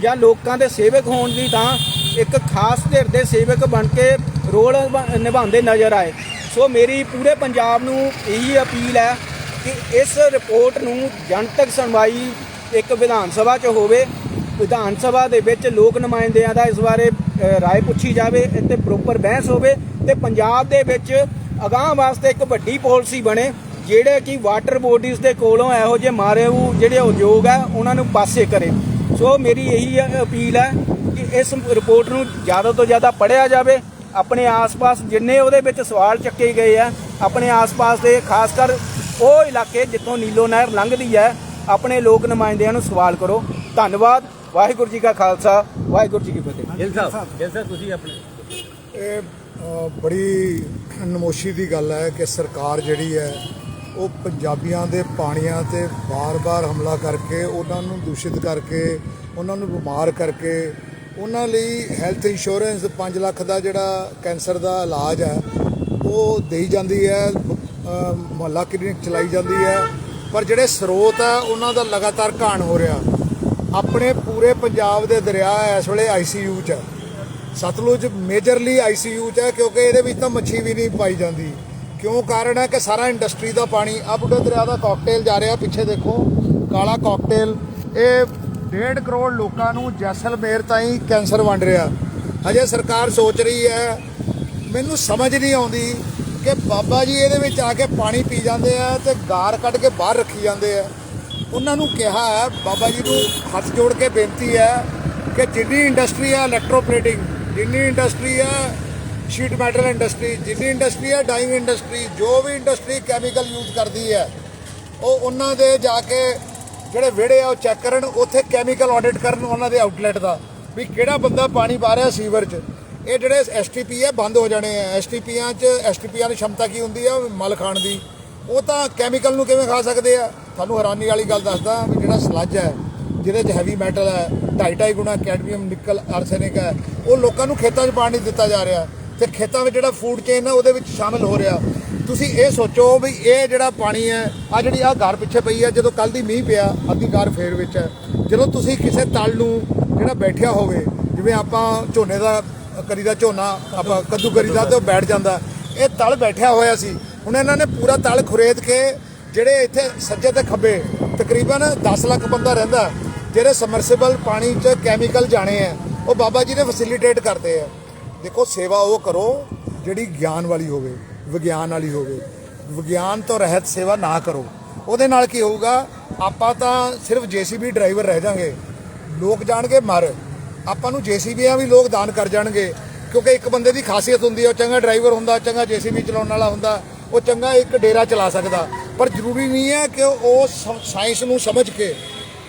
ਜਾਂ ਲੋਕਾਂ ਦੇ ਸੇਵਕ ਹੋਣ ਦੀ ਥਾਂ ਇੱਕ ਖਾਸ ਧਿਰ ਦੇ ਸੇਵਕ ਬਣ ਕੇ ਰੋਲ ਨਿਭਾਉਂਦੇ ਨਜ਼ਰ ਆਏ। ਸੋ ਮੇਰੀ ਪੂਰੇ ਪੰਜਾਬ ਨੂੰ ਇਹੀ ਅਪੀਲ ਹੈ ਕਿ ਇਸ ਰਿਪੋਰਟ ਨੂੰ ਜਨਤਕ ਸੁਣਵਾਈ ਇੱਕ ਵਿਧਾਨ ਸਭਾ 'ਚ ਹੋਵੇ। ਵਿਧਾਨ ਸਭਾ ਦੇ ਵਿੱਚ ਲੋਕ ਨੁਮਾਇੰਦਿਆਂ ਦਾ ਇਸ ਬਾਰੇ ਅ, ਰਾਏ ਪੁੱਛੀ ਜਾਵੇ ਅਤੇ ਪ੍ਰੋਪਰ ਬਹਿਸ ਹੋਵੇ। ਤੇ ਪੰਜਾਬ ਦੇ ਵਿੱਚ ਅਗਾਂਹ ਵਾਸਤੇ ਇੱਕ ਵੱਡੀ ਪਾਲਿਸੀ ਬਣੇ ਜਿਹੜੇ ਕਿ ਵਾਟਰ ਬੋਡੀਜ਼ ਦੇ ਕੋਲੋਂ ਇਹੋ ਜਿਹੇ ਮਾਰੇ ਉਹ ਜਿਹੜੇ ਉਦਯੋਗ ਹੈ ਉਹਨਾਂ ਨੂੰ ਪਾਸੇ ਕਰੇ। ਸੋ ਮੇਰੀ ਇਹੀ ਅਪੀਲ ਹੈ ਕਿ ਇਸ ਰਿਪੋਰਟ ਨੂੰ ਜ਼ਿਆਦਾ ਤੋਂ ਜ਼ਿਆਦਾ ਪੜ੍ਹਿਆ ਜਾਵੇ। ਆਪਣੇ ਆਸ-ਪਾਸ ਜਿੰਨੇ ਉਹਦੇ ਵਿੱਚ ਸਵਾਲ ਚੱਕੇ ਗਏ ਆ ਆਪਣੇ ਆਸ-ਪਾਸ ਦੇ ਖਾਸ ਕਰ ਉਹ ਇਲਾਕੇ ਜਿੱਥੋਂ ਨੀਲੋ ਨਹਿਰ ਲੰਘਦੀ ਹੈ ਆਪਣੇ ਲੋਕ ਨੁਮਾਇੰਦਿਆਂ ਨੂੰ ਸਵਾਲ ਕਰੋ। ਧੰਨਵਾਦ। ਵਾਹਿਗੁਰੂ ਜੀ ਕਾ ਖਾਲਸਾ ਵਾਹਿਗੁਰੂ ਜੀ ਕੀ ਫਤਿਹ। ਗਿਲ ਸਾਹਿਬ ਗਿਲ ਸਾਹਿਬ ਤੁਸੀਂ ਆਪਣੇ ਇਹ ਬੜੀ ਨਮੋਸ਼ੀ ਦੀ ਗੱਲ ਹੈ ਕਿ ਸਰਕਾਰ ਜਿਹੜੀ ਹੈ ਉਹ ਪੰਜਾਬੀਆਂ ਦੇ ਪਾਣੀਆਂ ਤੇ ਬਾਰ-ਬਾਰ ਹਮਲਾ ਕਰਕੇ ਉਹਨਾਂ ਨੂੰ ਦੂਸ਼ਿਤ ਕਰਕੇ, ਉਹਨਾਂ ਨੂੰ ਬਿਮਾਰ ਕਰਕੇ, ਉਹਨਾਂ ਲਈ ਹੈਲਥ ਇੰਸ਼ੋਰੈਂਸ 5 ਲੱਖ ਦਾ ਜਿਹੜਾ ਕੈਂਸਰ ਦਾ ਇਲਾਜ ਹੈ, ਉਹ ਦੇਈ ਜਾਂਦੀ ਹੈ ਮੁਹੱਲਾ ਕਲੀਨਿਕ ਚਲਾਈ ਜਾਂਦੀ ਹੈ। ਪਰ ਜਿਹੜੇ ਸਰੋਤ ਆ ਉਹਨਾਂ ਦਾ ਲਗਾਤਾਰ ਘਾਣ ਹੋ ਰਿਹਾ। ਆਪਣੇ ਪੂਰੇ ਪੰਜਾਬ ਦੇ ਦਰਿਆ ਇਸ ਵੇਲੇ ਆਈਸੀਯੂ 'ਚ। ਹੈ ਸਤਲੁਜ ਮੇਜਰਲੀ ਆਈਸੀਯੂ ਚ ਹੈ, ਕਿਉਂਕਿ ਇਹਦੇ ਵਿੱਚ ਤਾਂ ਮੱਛੀ ਵੀ ਨਹੀਂ ਪਾਈ ਜਾਂਦੀ। ਕਿਉਂ? ਕਾਰਨ ਹੈ ਕਿ ਸਾਰਾ ਇੰਡਸਟਰੀ ਦਾ ਪਾਣੀ ਆ ਬੁੱਢੇ ਦਰਿਆ ਦਾ ਕਾਕਟੇਲ ਜਾ ਰਿਹਾ, ਪਿੱਛੇ ਦੇਖੋ, ਕਾਲਾ ਕਾਕਟੇਲ ਇਹ 1.5 ਕਰੋੜ ਲੋਕਾਂ ਨੂੰ ਜੈਸਲਮੇਰ ਤਾਈਂ ਕੈਂਸਰ ਵੰਡ ਰਿਹਾ। ਹਜੇ ਸਰਕਾਰ ਸੋਚ ਰਹੀ ਹੈ, ਮੈਨੂੰ ਸਮਝ ਨਹੀਂ ਆਉਂਦੀ ਕਿ ਬਾਬਾ ਜੀ ਇਹਦੇ ਵਿੱਚ ਆ ਕੇ ਪਾਣੀ ਪੀ ਜਾਂਦੇ ਆ ਤੇ ਗਾਰ ਕੱਢ ਕੇ ਬਾਹਰ ਰੱਖੀ ਜਾਂਦੇ ਆ। ਉਹਨਾਂ ਨੂੰ ਕਿਹਾ ਹੈ, ਬਾਬਾ ਜੀ ਨੂੰ ਹੱਥ ਜੋੜ ਕੇ ਬੇਨਤੀ ਹੈ ਕਿ ਜਿੰਨੀ ਇੰਡਸਟਰੀ ਹੈ ਇਲੈਕਟ੍ਰੋਪਲੇਟਿੰਗ ਜਿੰਨੀ ਇੰਡਸਟਰੀ ਹੈ ਸ਼ੀਟ ਮੈਟਲ ਇੰਡਸਟਰੀ, ਜਿੰਨੀ ਇੰਡਸਟਰੀ ਹੈ ਡਾਈਂਗ ਇੰਡਸਟਰੀ, ਜੋ ਵੀ ਇੰਡਸਟਰੀ ਕੈਮੀਕਲ ਯੂਜ਼ ਕਰਦੀ ਹੈ ਉਹ ਉਹਨਾਂ ਦੇ ਜਾ ਕੇ ਜਿਹੜੇ ਵਿਹੜੇ ਆ, ਉਹ ਚੈੱਕ ਕਰਨ, ਉੱਥੇ ਕੈਮੀਕਲ ਆਡਿਟ ਕਰਨ ਉਹਨਾਂ ਦੇ ਆਊਟਲੈਟ ਦਾ, ਵੀ ਕਿਹੜਾ ਬੰਦਾ ਪਾਣੀ ਪਾ ਰਿਹਾ ਸੀਵਰ 'ਚ। ਇਹ ਜਿਹੜੇ ਐਸਟੀਪੀ ਹੈ ਬੰਦ ਹੋ ਜਾਣੇ ਆ। ਐਸਟੀਪੀਆਂ 'ਚ ਐਸਟੀਪੀਆਂ ਦੀ ਸ਼ਮਤਾ ਕੀ ਹੁੰਦੀ ਆ? ਮਲ ਖਾਣ ਦੀ। ਉਹ ਤਾਂ ਕੈਮੀਕਲ ਨੂੰ ਕਿਵੇਂ ਖਾ ਸਕਦੇ ਆ? ਤੁਹਾਨੂੰ ਹੈਰਾਨੀ ਵਾਲੀ ਗੱਲ ਦੱਸਦਾ ਵੀ ਜਿਹੜਾ ਸਲੱਜ ਹੈ ਜਿਹਦੇ 'ਚ ਹੈਵੀ ਮੈਟਲ ਹੈ, ਢਾਈ ਢਾਈ ਗੁਣਾ ਕੈਡਮੀਅਮ ਨਿਕਲ ਆਰਸੈਨਿਕ ਹੈ, ਉਹ ਲੋਕਾਂ ਨੂੰ ਖੇਤਾਂ 'ਚ ਪਾਣੀ ਨਹੀਂ ਦਿੱਤਾ ਜਾ ਰਿਹਾ। ਤੇ ਖੇਤਾਂ ਵਿੱਚ ਜਿਹੜਾ ਫੂਡ ਚੇਨ ਹੈ, ਉਹਦੇ ਵਿੱਚ ਸ਼ਾਮਿਲ ਹੋ ਰਿਹਾ। ਤੁਸੀਂ ਇਹ ਸੋਚੋ ਵੀ ਇਹ ਜਿਹੜਾ ਪਾਣੀ ਹੈ ਆ ਜਿਹੜੀ ਆ ਘਰ ਪਿੱਛੇ ਪਈ ਹੈ, ਜਦੋਂ ਕੱਲ ਦੀ ਮੀਂਹ ਪਿਆ, ਅੱਧੀ ਘਰ ਫੇਰ ਵਿੱਚ ਹੈ। ਜਦੋਂ ਤੁਸੀਂ ਕਿਸੇ ਤਲ ਨੂੰ ਜਿਹੜਾ ਬੈਠਿਆ ਹੋਵੇ, ਜਿਵੇਂ ਆਪਾਂ ਝੋਨੇ ਦਾ ਕਰੀਦਾ ਝੋਨਾ, ਆਪਾਂ ਕੱਦੂ ਕਰੀਦਾ ਤੇ ਉਹ ਬੈਠ ਜਾਂਦਾ। ਇਹ ਤਲ ਬੈਠਿਆ ਹੋਇਆ ਸੀ। ਹੁਣ ਇਹਨਾਂ ਨੇ ਪੂਰਾ ਤਲ ਖੁਰੇਦ ਕੇ, ਜਿਹੜੇ ਇੱਥੇ ਸੱਜੇ ਤੇ ਖੱਬੇ, ਤਕਰੀਬਨ 10 ਲੱਖ ਬੰਦਾ ਰਹਿੰਦਾ ਜਿਹੜੇ ਸਮਰਸੀਬਲ ਪਾਣੀ 'ਚ ਕੈਮੀਕਲ ਜਾਣੇ ਆ, ਉਹ ਬਾਬਾ ਜੀ ਨੇ ਫੈਸਿਲਿਟੇਟ ਕਰਦੇ ਆ। ਦੇਖੋ, ਸੇਵਾ ਉਹ ਕਰੋ ਜਿਹੜੀ ਗਿਆਨ ਵਾਲੀ ਹੋਵੇ, ਵਿਗਿਆਨ ਵਾਲੀ ਹੋਵੇ। ਵਿਗਿਆਨ ਤੋਂ ਰਹਿਤ ਸੇਵਾ ਨਾ ਕਰੋ। ਉਹਦੇ ਨਾਲ ਕੀ ਹੋਊਗਾ, ਆਪਾਂ ਤਾਂ ਸਿਰਫ ਜੀਸੀਬੀ ਡਰਾਈਵਰ ਰਹਿ ਜਾਾਂਗੇ। ਲੋਕ ਜਾਣਗੇ ਮਰ। ਆਪਾਂ ਨੂੰ ਜੀਸੀਬੀਆਂ ਵੀ ਲੋਕ ਦਾਨ ਕਰ ਜਾਣਗੇ। ਕਿਉਂਕਿ ਇੱਕ ਬੰਦੇ ਦੀ ਖਾਸੀਅਤ ਹੁੰਦੀ ਹੈ ਉਹ ਚੰਗਾ ਡਰਾਈਵਰ ਹੁੰਦਾ, ਚੰਗਾ ਜੀਸੀਬੀ ਚਲਾਉਣ ਵਾਲਾ ਹੁੰਦਾ, ਉਹ ਚੰਗਾ ਇੱਕ ਡੇਰਾ ਚਲਾ ਸਕਦਾ। ਪਰ ਜ਼ਰੂਰੀ ਨਹੀਂ ਹੈ ਕਿ ਉਹ ਸ- ਸਾਇੰਸ ਨੂੰ ਸਮਝ ਕੇ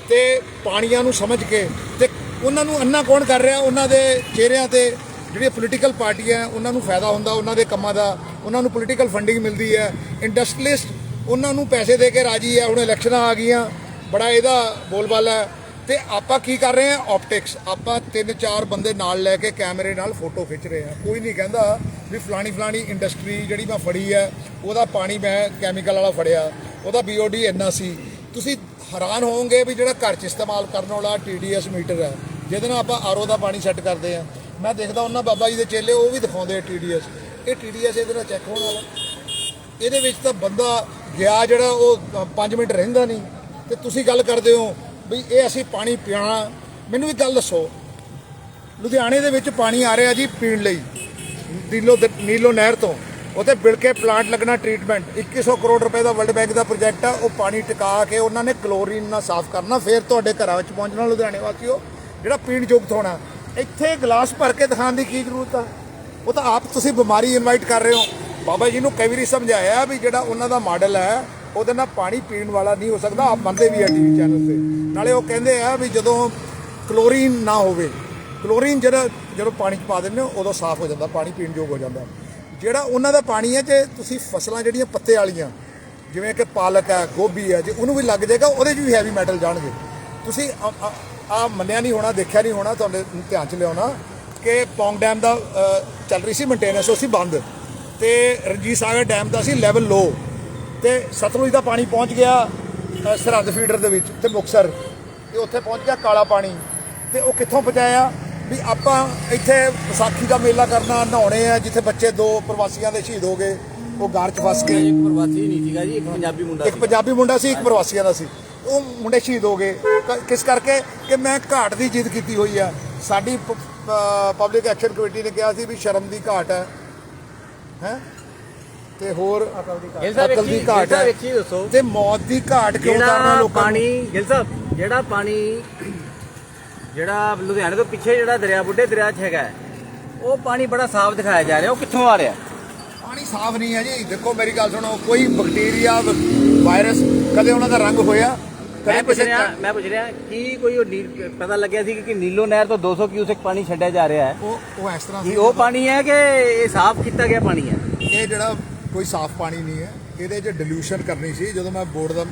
ਤੇ ਪਾਣੀਆਂ ਨੂੰ ਸਮਝ ਕੇ ਤੇ ਉਹਨਾਂ ਨੂੰ ਅੰਨਾ ਕੌਣ ਕਰ ਰਿਹਾ? ਉਹਨਾਂ ਦੇ ਚਿਹਰਿਆਂ ਤੇ ਜਿਹੜੀਆਂ ਪੋਲੀਟੀਕਲ ਪਾਰਟੀਆਂ ਉਹਨਾਂ ਨੂੰ ਫਾਇਦਾ ਹੁੰਦਾ, ਉਹਨਾਂ ਦੇ ਕੰਮਾਂ ਦਾ, ਉਹਨਾਂ ਨੂੰ ਪੋਲੀਟੀਕਲ ਫੰਡਿੰਗ ਮਿਲਦੀ ਹੈ। ਇੰਡਸਟਰੀਲਿਸਟ ਉਹਨਾਂ ਨੂੰ ਪੈਸੇ ਦੇ ਕੇ ਰਾਜੀ ਹੈ, ਹੁਣ ਇਲੈਕਸ਼ਨਾਂ ਆ ਗਈਆਂ, ਬੜਾ ਇਹਦਾ ਬੋਲਬਾਲਾ ਹੈ। ਤੇ ਆਪਾਂ ਕੀ ਕਰ ਰਹੇ ਹਾਂ? ਆਪਟਿਕਸ ਆਪਾਂ ਤਿੰਨ ਚਾਰ ਬੰਦੇ ਨਾਲ ਲੈ ਕੇ ਕੈਮਰੇ ਨਾਲ ਫੋਟੋ ਖਿੱਚ ਰਹੇ ਹਾਂ। ਕੋਈ ਨਹੀਂ ਕਹਿੰਦਾ ਵੀ ਫਲਾਣੀ ਫਲਾਣੀ ਇੰਡਸਟਰੀ ਜਿਹੜੀ ਮੈਂ ਫੜੀ ਹੈ, ਉਹਦਾ ਪਾਣੀ ਮੈਂ ਕੈਮੀਕਲ ਵਾਲਾ ਫੜਿਆ, ਉਹਦਾ ਬੀਓਡੀ ਇੰਨਾ ਸੀ। ਤੁਸੀਂ ਹੈਰਾਨ ਹੋਵੋਗੇ ਵੀ ਜਿਹੜਾ ਘਰ 'ਚ ਇਸਤੇਮਾਲ ਕਰਨ ਵਾਲਾ TDS ਮੀਟਰ ਹੈ, ਜਿਹਦੇ ਨਾਲ ਆਪਾਂ ਆਰਓ ਦਾ ਪਾਣੀ ਸੈੱਟ ਕਰਦੇ ਆ ਮੈਂ ਦੇਖਦਾ ਉਹਨਾਂ ਬਾਬਾ ਜੀ ਦੇ ਚੇਲੇ, ਉਹ ਵੀ ਦਿਖਾਉਂਦੇ ਆ TDS ਇਹ TDS ਇਹਦੇ ਨਾਲ ਚੈੱਕ ਹੋਣ ਵਾਲਾ। ਇਹਦੇ ਵਿੱਚ ਤਾਂ ਬੰਦਾ ਗਿਆ ਜਿਹੜਾ ਉਹ 5 ਮਿੰਟ ਰਹਿੰਦਾ ਨਹੀਂ। ਤੇ ਤੁਸੀਂ ਗੱਲ ਕਰਦੇ ਹੋ ਵੀ ਇਹ ਅਸੀਂ ਪਾਣੀ ਪੀਣਾ ਮੈਨੂੰ ਇੱਕ ਗੱਲ ਦੱਸੋ। ਲੁਧਿਆਣੇ ਦੇ ਵਿੱਚ ਪਾਣੀ ਆ ਰਿਹਾ ਜੀ ਪੀਣ ਲਈ, ਨੀਲੋ ਦ- ਨੀਲੋ ਨਹਿਰ ਤੋਂ। ਉਤੇ ਬਿਲਕੇ ਪਲਾਂਟ ਲੱਗਣਾ ਟ੍ਰੀਟਮੈਂਟ 2100 ਕਰੋੜ ਰੁਪਏ ਦਾ ਵਰਲਡ ਬੈਂਕ ਦਾ ਪ੍ਰੋਜੈਕਟ ਆ, ਉਹ ਪਾਣੀ ਟਿਕਾ ਕੇ ਉਹਨਾਂ ਨੇ ਕਲੋਰੀਨ ਨਾਲ ਸਾਫ਼ ਕਰਨਾ, ਫਿਰ ਤੁਹਾਡੇ ਘਰਾਂ ਵਿੱਚ ਪਹੁੰਚਣਾ ਲੁਧਿਆਣੇ ਵਾਸੀਓ, ਜਿਹੜਾ ਪੀਣ ਯੋਗ ਹੋਣਾ ਇੱਥੇ ਗਲਾਸ ਭਰ ਕੇ ਦਿਖਾਉਣ ਦੀ ਕੀ ਜ਼ਰੂਰਤ ਆ? ਉਹ ਤਾਂ ਆਪ ਤੁਸੀਂ ਬਿਮਾਰੀ ਇਨਵਾਈਟ ਕਰ ਰਹੇ ਹੋ। ਬਾਬਾ ਜੀ ਨੂੰ ਕਈ ਵਾਰੀ ਸਮਝਾਇਆ ਵੀ ਜਿਹੜਾ ਉਹਨਾਂ ਦਾ ਮਾਡਲ ਹੈ, ਉਹਦੇ ਨਾਲ ਪਾਣੀ ਪੀਣ ਵਾਲਾ ਨਹੀਂ ਹੋ ਸਕਦਾ, ਆਪ ਮੰਨਦੇ ਵੀ ਆ ਟੀਵੀ ਚੈਨਲ ਤੇ। ਨਾਲੇ ਉਹ ਕਹਿੰਦੇ ਆ ਵੀ ਜਦੋਂ ਕਲੋਰੀਨ ਨਾ ਹੋਵੇ ਕਲੋਰੀਨ ਜਿਹੜਾ, ਜਦੋਂ ਪਾਣੀ 'ਚ ਪਾ ਦਿੰਦੇ ਹੋ, ਉਦੋਂ ਸਾਫ਼ ਹੋ ਜਾਂਦਾ, ਪਾਣੀ ਪੀਣ ਯੋਗ ਹੋ ਜਾਂਦਾ। ਜਿਹੜਾ ਉਹਨਾਂ ਦਾ ਪਾਣੀ ਹੈ ਜੇ ਤੁਸੀਂ ਫਸਲਾਂ ਜਿਹੜੀਆਂ ਪੱਤੇ ਵਾਲੀਆਂ, ਜਿਵੇਂ ਕਿ ਪਾਲਕ ਹੈ, ਗੋਭੀ ਹੈ, ਜੇ ਉਹਨੂੰ ਵੀ ਲੱਗ ਜਾਏਗਾ, ਉਹਦੇ 'ਚ ਵੀ ਹੈਵੀ ਮੈਟਲ ਜਾਣਗੇ। ਤੁਸੀਂ ਆ ਮੰਨਿਆ ਨਹੀਂ ਹੋਣਾ, ਦੇਖਿਆ ਨਹੀਂ ਹੋਣਾ, ਤੁਹਾਡੇ ਧਿਆਨ 'ਚ ਲਿਆਉਣਾ ਕਿ ਪੌਂਗ ਡੈਮ ਦਾ ਚੱਲ ਰਹੀ ਸੀ ਮੇਨਟੇਨੈਂਸ ਉਹ ਸੀ ਬੰਦ। ਤੇ ਰਣਜੀਤ ਸਾਗਰ ਡੈਮ ਦਾ ਸੀ ਲੈਵਲ ਲੋ ਤੇ ਸਤਲੁਜ ਦਾ ਪਾਣੀ ਪਹੁੰਚ ਗਿਆ ਸਰਹੱਦ ਫੀਡਰ ਦੇ ਵਿੱਚ, ਤੇ ਮੁਕਸਰ ਤੇ ਉੱਥੇ ਪਹੁੰਚ ਗਿਆ ਕਾਲਾ ਪਾਣੀ। ਤੇ ਉਹ ਕਿੱਥੋਂ ਪਹੁੰਚਾਇਆ? ਵੀ ਆਪਾਂ ਇੱਥੇ ਵਿਸਾਖੀ ਦਾ ਮੇਲਾ ਕਰਨਾ ਨਹਾਉਣੇ ਆ ਜਿੱਥੇ ਬੱਚੇ ਦੋ ਪ੍ਰਵਾਸੀਆਂ ਦੇ ਸ਼ਹੀਦ ਹੋ ਗਏ ਉਹ ਗਾਰ 'ਚ ਫਸ ਗਏ। ਇੱਕ ਪ੍ਰਵਾਸੀ ਨਹੀਂ ਸੀਗਾ ਜੀ ਇੱਕ ਪੰਜਾਬੀ ਮੁੰਡਾ ਇੱਕ ਪੰਜਾਬੀ ਮੁੰਡਾ ਸੀ ਇੱਕ ਪ੍ਰਵਾਸੀਆਂ ਦਾ ਸੀ। ਉਹ ਮੁੰਡੇ ਸ਼ਹੀਦ ਹੋ ਗਏ। ਕਿਸ ਕਰਕੇ? ਕਿ ਮੈਂ ਘਾਟ ਦੀ ਜਿੱਦ ਕੀਤੀ ਹੋਈ ਆ। ਸਾਡੀ ਪਬਲਿਕ ਐਕਸ਼ਨ ਕਮੇਟੀ ਨੇ ਕਿਹਾ ਸੀ ਵੀ ਸ਼ਰਮ ਦੀ ਘਾਟ ਹੈ। ਹੈ? ਤੇ ਹੋਰ ਅਕਲ ਦੀ ਘਾਟ ਹੈ। ਤੇ ਮੌਤ ਦੀ ਘਾਟ ਕਿਉਂ ਜਿਹੜਾ ਲੋਕਾਂ ਨੂੰ? ਪਾਣੀ ਗਿੱਲ ਸਾਹਿਬ ਜਿਹੜਾ ਪਾਣੀ ਜਿਹੜਾ ਲੁਧਿਆਣੇ ਤੋਂ ਪਿੱਛੇ ਜਿਹੜਾ ਦਰਿਆ ਬੁੱਢੇ ਦਰਿਆ 'ਚ ਹੈਗਾ ਉਹ ਪਾਣੀ ਬੜਾ ਸਾਫ਼ ਦਿਖਾਇਆ ਜਾ ਰਿਹਾ ਉਹ ਕਿੱਥੋਂ ਆ ਰਿਹਾ? ਪਾਣੀ ਸਾਫ਼ ਨਹੀਂ ਹੈ ਜੀ। ਦੇਖੋ ਮੇਰੀ ਗੱਲ ਸੁਣੋ ਕੋਈ ਬੈਕਟੀਰੀਆ ਵਾਇਰਸ ਕਦੇ ਉਹਨਾਂ ਦਾ ਰੰਗ ਹੋਇਆ? ਮੈਂ ਪੁੱਛ ਰਿਹਾ ਮੈਂ ਪੁੱਛ ਰਿਹਾ ਕੀ ਕੋਈ ਉਹ ਪਤਾ ਲੱਗਿਆ ਸੀ ਕਿ ਨੀਲੋ ਨਹਿਰ ਤੋਂ 200 ਕਿਊਸੈਕ ਪਾਣੀ ਛੱਡਿਆ ਜਾ ਰਿਹਾ ਹੈ? ਉਹ ਉਹ ਇਸ ਤਰ੍ਹਾਂ ਸੀ ਉਹ ਪਾਣੀ ਹੈ ਕਿ ਇਹ ਸਾਫ਼ ਕੀਤਾ ਗਿਆ ਪਾਣੀ ਹੈ? ਇਹ ਜਿਹੜਾ ਕੋਈ ਸਾਫ਼ ਪਾਣੀ ਨਹੀਂ ਹੈ ਇਹਦੇ 'ਚ ਡਿਲੂਸ਼ਨ ਕਰਨੀ ਸੀ। ਜਦੋਂ ਮੈਂ ਬੋਰਡ ਦਾ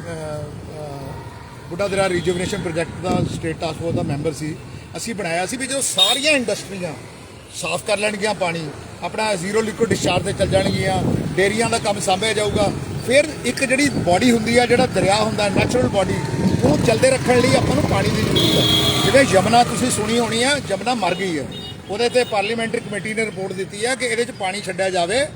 ਬੁੱਢਾ ਦਰਿਆ ਰੀਜੂਵਨੇਸ਼ਨ ਪ੍ਰੋਜੈਕਟ ਦਾ ਸਟੇਟ ਟਾਸਕ ਫੋਰਸ ਦਾ ਮੈਂਬਰ ਸੀ। ਅਸੀਂ ਬਣਾਇਆ ਸੀ ਵੀ ਜਦੋਂ ਸਾਰੀਆਂ ਇੰਡਸਟਰੀਆਂ ਸਾਫ਼ ਕਰ ਲੈਣਗੀਆਂ ਪਾਣੀ, ਆਪਣਾ ਜ਼ੀਰੋ ਲਿਕੁਇਡ ਡਿਸਚਾਰਜ ਤੇ ਚੱਲ ਜਾਣਗੀਆਂ, ਡੇਰੀਆਂ ਦਾ ਕੰਮ ਸਾਂਭਿਆ ਜਾਊਗਾ, ਫਿਰ ਇੱਕ ਜਿਹੜੀ ਬਾਡੀ ਹੁੰਦੀ ਆ, ਜਿਹੜਾ ਦਰਿਆ ਹੁੰਦਾ ਨੈਚੁਰਲ ਬਾਡੀ ਉਹ ਚੱਲਦੇ ਰੱਖਣ ਲਈ ਆਪਾਂ ਨੂੰ ਪਾਣੀ ਦੀ ਜ਼ਰੂਰਤ ਹੈ ਜਿਵੇਂ ਯਮਨਾ ਤੁਸੀਂ ਸੁਣੀ ਹੋਣੀ ਆ, ਯਮਨਾ ਮਰ ਗਈ ਹੈ ਉਹਦੇ ਤੇ ਪਾਰਲੀਮੈਂਟਰੀ ਕਮੇਟੀ ਨੇ ਰਿਪੋਰਟ ਦਿੱਤੀ ਹੈ ਕਿ ਇਹਦੇ 'ਚ ਪਾਣੀ ਛੱਡਿਆ ਜਾਵੇ,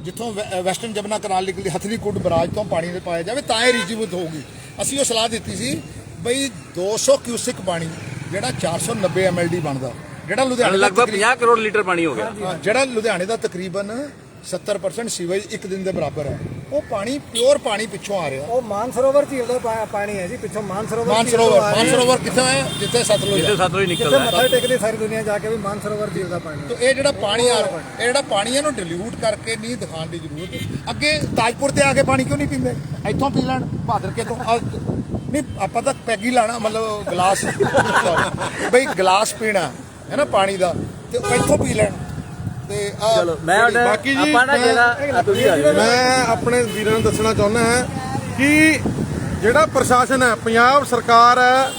ਜਿੱਥੋਂ ਵੈ- ਵੈਸਟਰਨ ਜਮਨਾ ਕਨਾਲ ਨਿਕਲਦੀ ਹਥਨੀ ਕੁੱਡ ਬਰਾਜ ਤੋਂ ਪਾਣੀ ਦੇ ਪਾਇਆ ਜਾਵੇ, ਤਾਂ ਇਹ ਰੀਜੀਬਲ ਹੋਊਗੀ। ਅਸੀਂ ਉਹ ਸਲਾਹ ਦਿੱਤੀ ਸੀ ਬਈ 200 ਕਿਊਸਿਕ ਪਾਣੀ ਜਿਹੜਾ 490 ਐਮਐਲਡੀ ਬਣਦਾ ਜਿਹੜਾ ਲੁਧਿਆਣੇ ਦਾ ਲਗਭਗ 50 ਕਰੋੜ ਲੀਟਰ ਪਾਣੀ ਹੋ ਗਿਆ। ਤਕਰੀਬਨ- ਜਿਹੜਾ ਲੁਧਿਆਣੇ ਦਾ ਤਕਰੀਬਨ 70% ਸੀਵੇਜ ਇੱਕ ਦਿਨ ਦੇ ਬਰਾਬਰ ਹੈ। ਉਹ ਪਾਣੀ ਪਿਓਰ ਪਾਣੀ ਪਿੱਛੋਂ ਆ ਰਿਹਾ। ਉਹ ਮਾਨਸਰੋਵਰ ਝੀਲ ਦਾ ਪਾ- ਪਾਣੀ ਹੈ ਜੀ ਪਿੱਛੋਂ ਮਾਨਸਰੋਵਰ ਮਾਨ ਝੀਲ ਤੋਂ ਸਰੋਵਰ ਆ ਮਾਨ ਰਿਹਾ। ਸਰੋਵਰ ਕਿੱਥੇ ਹੈ? ਜਿੱਥੇ ਸਤਲੁਜ ਜਿੱਥੇ ਹੈ ਸਤਲੁਜ ਜਿੱਥੇ ਨਿਕਲਦਾ ਹੈ। ਮੱਥਾ ਟੇਕਦੀ ਸਾਰੀ ਦੁਨੀਆ ਜਾ ਕੇ ਵੀ ਮਾਨਸਰੋਵਰ ਝੀਲ ਦਾ ਪਾਣੀ ਤੋ ਇਹ ਜਿਹੜਾ ਪਾਣੀ ਆ ਰਿਹਾ ਇਹ ਜਿਹੜਾ ਪਾਣੀ ਹੈ ਇਹਨੂੰ ਡਿਲੂਟ ਕਰਕੇ ਨਹੀਂ ਦਿਖਾਉਣ ਦੀ ਜ਼ਰੂਰਤ ਅੱਗੇ ਤਾਜਪੁਰ ਤੇ ਆ ਕੇ ਪਾਣੀ ਕਿਉਂ ਨਹੀਂ ਪੀਂਦੇ? ਇੱਥੋਂ ਪੀ ਲੈਣ ਬਹਾਦਰ ਕੇ ਤੋਂ। ਆਹ ਨਹੀਂ ਆਪਾਂ ਤਾਂ ਪੈਗੀ ਲਾਣਾ ਮਤਲਬ ਗਲਾਸ। ਬਈ ਗਲਾਸ ਪੀਣਾ ਹੈ ਨਾ ਪਾਣੀ ਦਾ ਤੇ ਇੱਥੋਂ ਪੀ ਲੈਣ। ਤੇ ਆ। ਚਲੋ ਮੈਂ ਬਾਕੀ ਜੀ, ਆਪਾਂ ਨਾ ਮੈਂ- ਜਿਹੜਾ ਤੁਸੀਂ ਆ ਜਾਓ। ਮੈਂ ਆਪਣੇ ਵੀਰਾਂ ਨੂੰ ਦੱਸਣਾ ਚਾਹੁੰਦਾ ਹਾਂ ਕਿ ਜਿਹੜਾ ਪ੍ਰਸ਼ਾਸਨ ਹੈ ਪੰਜਾਬ ਸਰਕਾਰ ਹੈ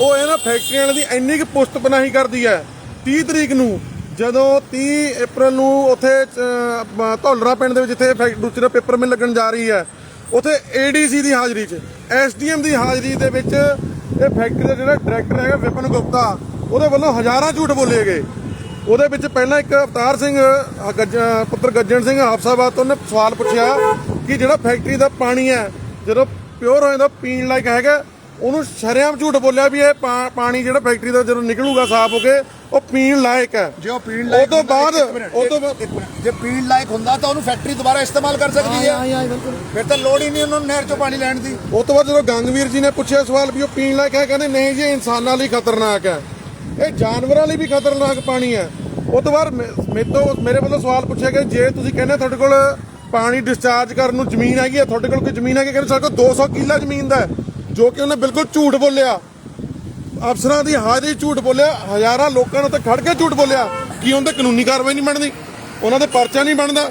ਉਹ ਇਹਨਾਂ ਫੈਕਟਰੀਆਂ ਦੀ ਇੰਨੀ ਕੁ ਪੁਸਤ ਪਨਾਹੀ ਕਰਦੀ ਹੈ। 30 ਤਰੀਕ ਨੂੰ ਜਦੋਂ 30 ਅਪ੍ਰੈਲ ਨੂੰ ਉੱਥੇ ਅਹ, ਬ- ਧੌਲਰਾ ਪਿੰਡ ਦੇ ਵਿੱਚ ਜਿੱਥੇ ਫੈਕ- ਦੂਸਰਾ ਪੇਪਰ ਮਿਲ ਲੱਗਣ ਜਾ ਰਹੀ ਹੈ ਉੱਥੇ ਏਡੀਸੀ ਦੀ ਹਾਜ਼ਰੀ ਚ ਐਸਡੀਐਮ ਦੀ ਹਾਜ਼ਰੀ ਦੇ ਵਿੱਚ ਇਹ ਫੈਕਟਰੀ ਦਾ ਜਿਹੜਾ ਡਾਇਰੈਕਟਰ ਹੈਗਾ ਵਿਪਨ ਗੁਪਤਾ ਉਹਦੇ ਵੱਲੋਂ ਹਜ਼ਾਰਾਂ ਝੂਠ ਬੋਲੇ ਗਏ। ਉਹਦੇ ਵਿੱਚ ਪਹਿਲਾਂ ਇੱਕ ਅਵਤਾਰ ਸਿੰਘ ਪੁੱਤਰ ਗੱਜਣ ਸਿੰਘ ਹਾਫਸਾਬਾਦ ਤੋਂ ਉਹਨੇ ਸਵਾਲ ਪੁੱਛਿਆ ਕਿ ਜਿਹੜਾ ਫੈਕਟਰੀ ਦਾ ਪਾਣੀ ਹੈ ਜਦੋਂ ਪਿਓਰ ਹੋ ਜਾਂਦਾ ਪੀਣ ਲਾਇਕ ਹੈਗਾ। ਉਹਨੂੰ ਸ਼ਰੇਆਮ ਝੂਠ ਬੋਲਿਆ ਵੀ ਇਹ ਪਾਣੀ ਜਿਹੜਾ ਫੈਕਟਰੀ ਦਾ ਜਦੋਂ ਨਿਕਲੂਗਾ ਸਾਫ਼ ਹੋ ਕੇ ਉਹ ਪੀਣ ਲਾਇਕ ਹੈ। ਜੇ ਉਹ ਪੀਣ ਲਾਇਕ ਉਹ ਤੋਂ ਬਾਅਦ ਉਹ ਤੋਂ ਜੇ ਪੀਣ ਲਾਇਕ ਹੁੰਦਾ ਤਾਂ ਉਹਨੂੰ ਫੈਕਟਰੀ ਦੁਬਾਰਾ ਇਸਤੇਮਾਲ ਕਰ ਸਕਦੀ ਹੈ। ਫਿਰ ਤਾਂ ਲੋੜ ਹੀ ਨਹੀਂ ਉਹਨਾਂ ਨੂੰ ਨਹਿਰ ਚੋਂ ਪਾਣੀ ਲੈਣ ਦੀ। ਉਹ ਤੋਂ ਬਾਅਦ ਜਦੋਂ ਗੰਗਵੀਰ ਜੀ ਨੇ ਪੁੱਛਿਆ ਸਵਾਲ ਵੀ ਉਹ ਪੀਣ ਲਾਇਕ ਹੈ ਕਹਿੰਦੇ ਨਹੀਂ ਜੀ ਇਹ ਇਨਸਾਨਾਂ ਲਈ ਖਤਰਨਾਕ ਹੈ। ਇਹ ਜਾਨਵਰਾਂ ਲਈ ਵੀ ਖਤਰਨਾਕ ਪਾਣੀ ਹੈ। ਉਹ ਤੋਂ ਬਾਅਦ ਮੇ- ਮੇਰੇ ਤੋਂ ਮੇਰੇ ਵੱਲੋਂ ਸਵਾਲ ਪੁੱਛਿਆ ਗਿਆ, ਜੇ ਤੁਸੀਂ ਕਹਿੰਦੇ ਤੁਹਾਡੇ ਕੋਲ ਪਾਣੀ ਡਿਸਚਾਰਜ ਕਰਨ ਨੂੰ ਜ਼ਮੀਨ ਹੈਗੀ ਹੈ, ਤੁਹਾਡੇ ਕੋਲ ਕੋਈ ਜ਼ਮੀਨ ਹੈਗੀ ਕਹਿੰਦੇ ਸਾਡੇ ਕੋਲ 200 ਕਿੱਲਾ ਜ਼ਮੀਨ ਦਾ ਜੋ ਕਿ ਉਹਨੇ ਬਿਲਕੁਲ ਝੂਠ ਬੋਲਿਆ। ਅਫਸਰਾਂ ਦੀ ਹਾਜ਼ਰੀ ਝੂਠ ਬੋਲਿਆ, ਹਜ਼ਾਰਾਂ ਲੋਕਾਂ ਨੂੰ ਤੇ ਖੜ ਕੇ ਝੂਠ ਬੋਲਿਆ। ਕੀ ਉਹਦੇ ਕਾਨੂੰਨੀ ਕਾਰਵਾਈ ਨਹੀਂ ਬਣਦੀ? ਉਹਨਾਂ ਦੇ ਪਰਚਾ ਨਹੀਂ ਬਣਦਾ।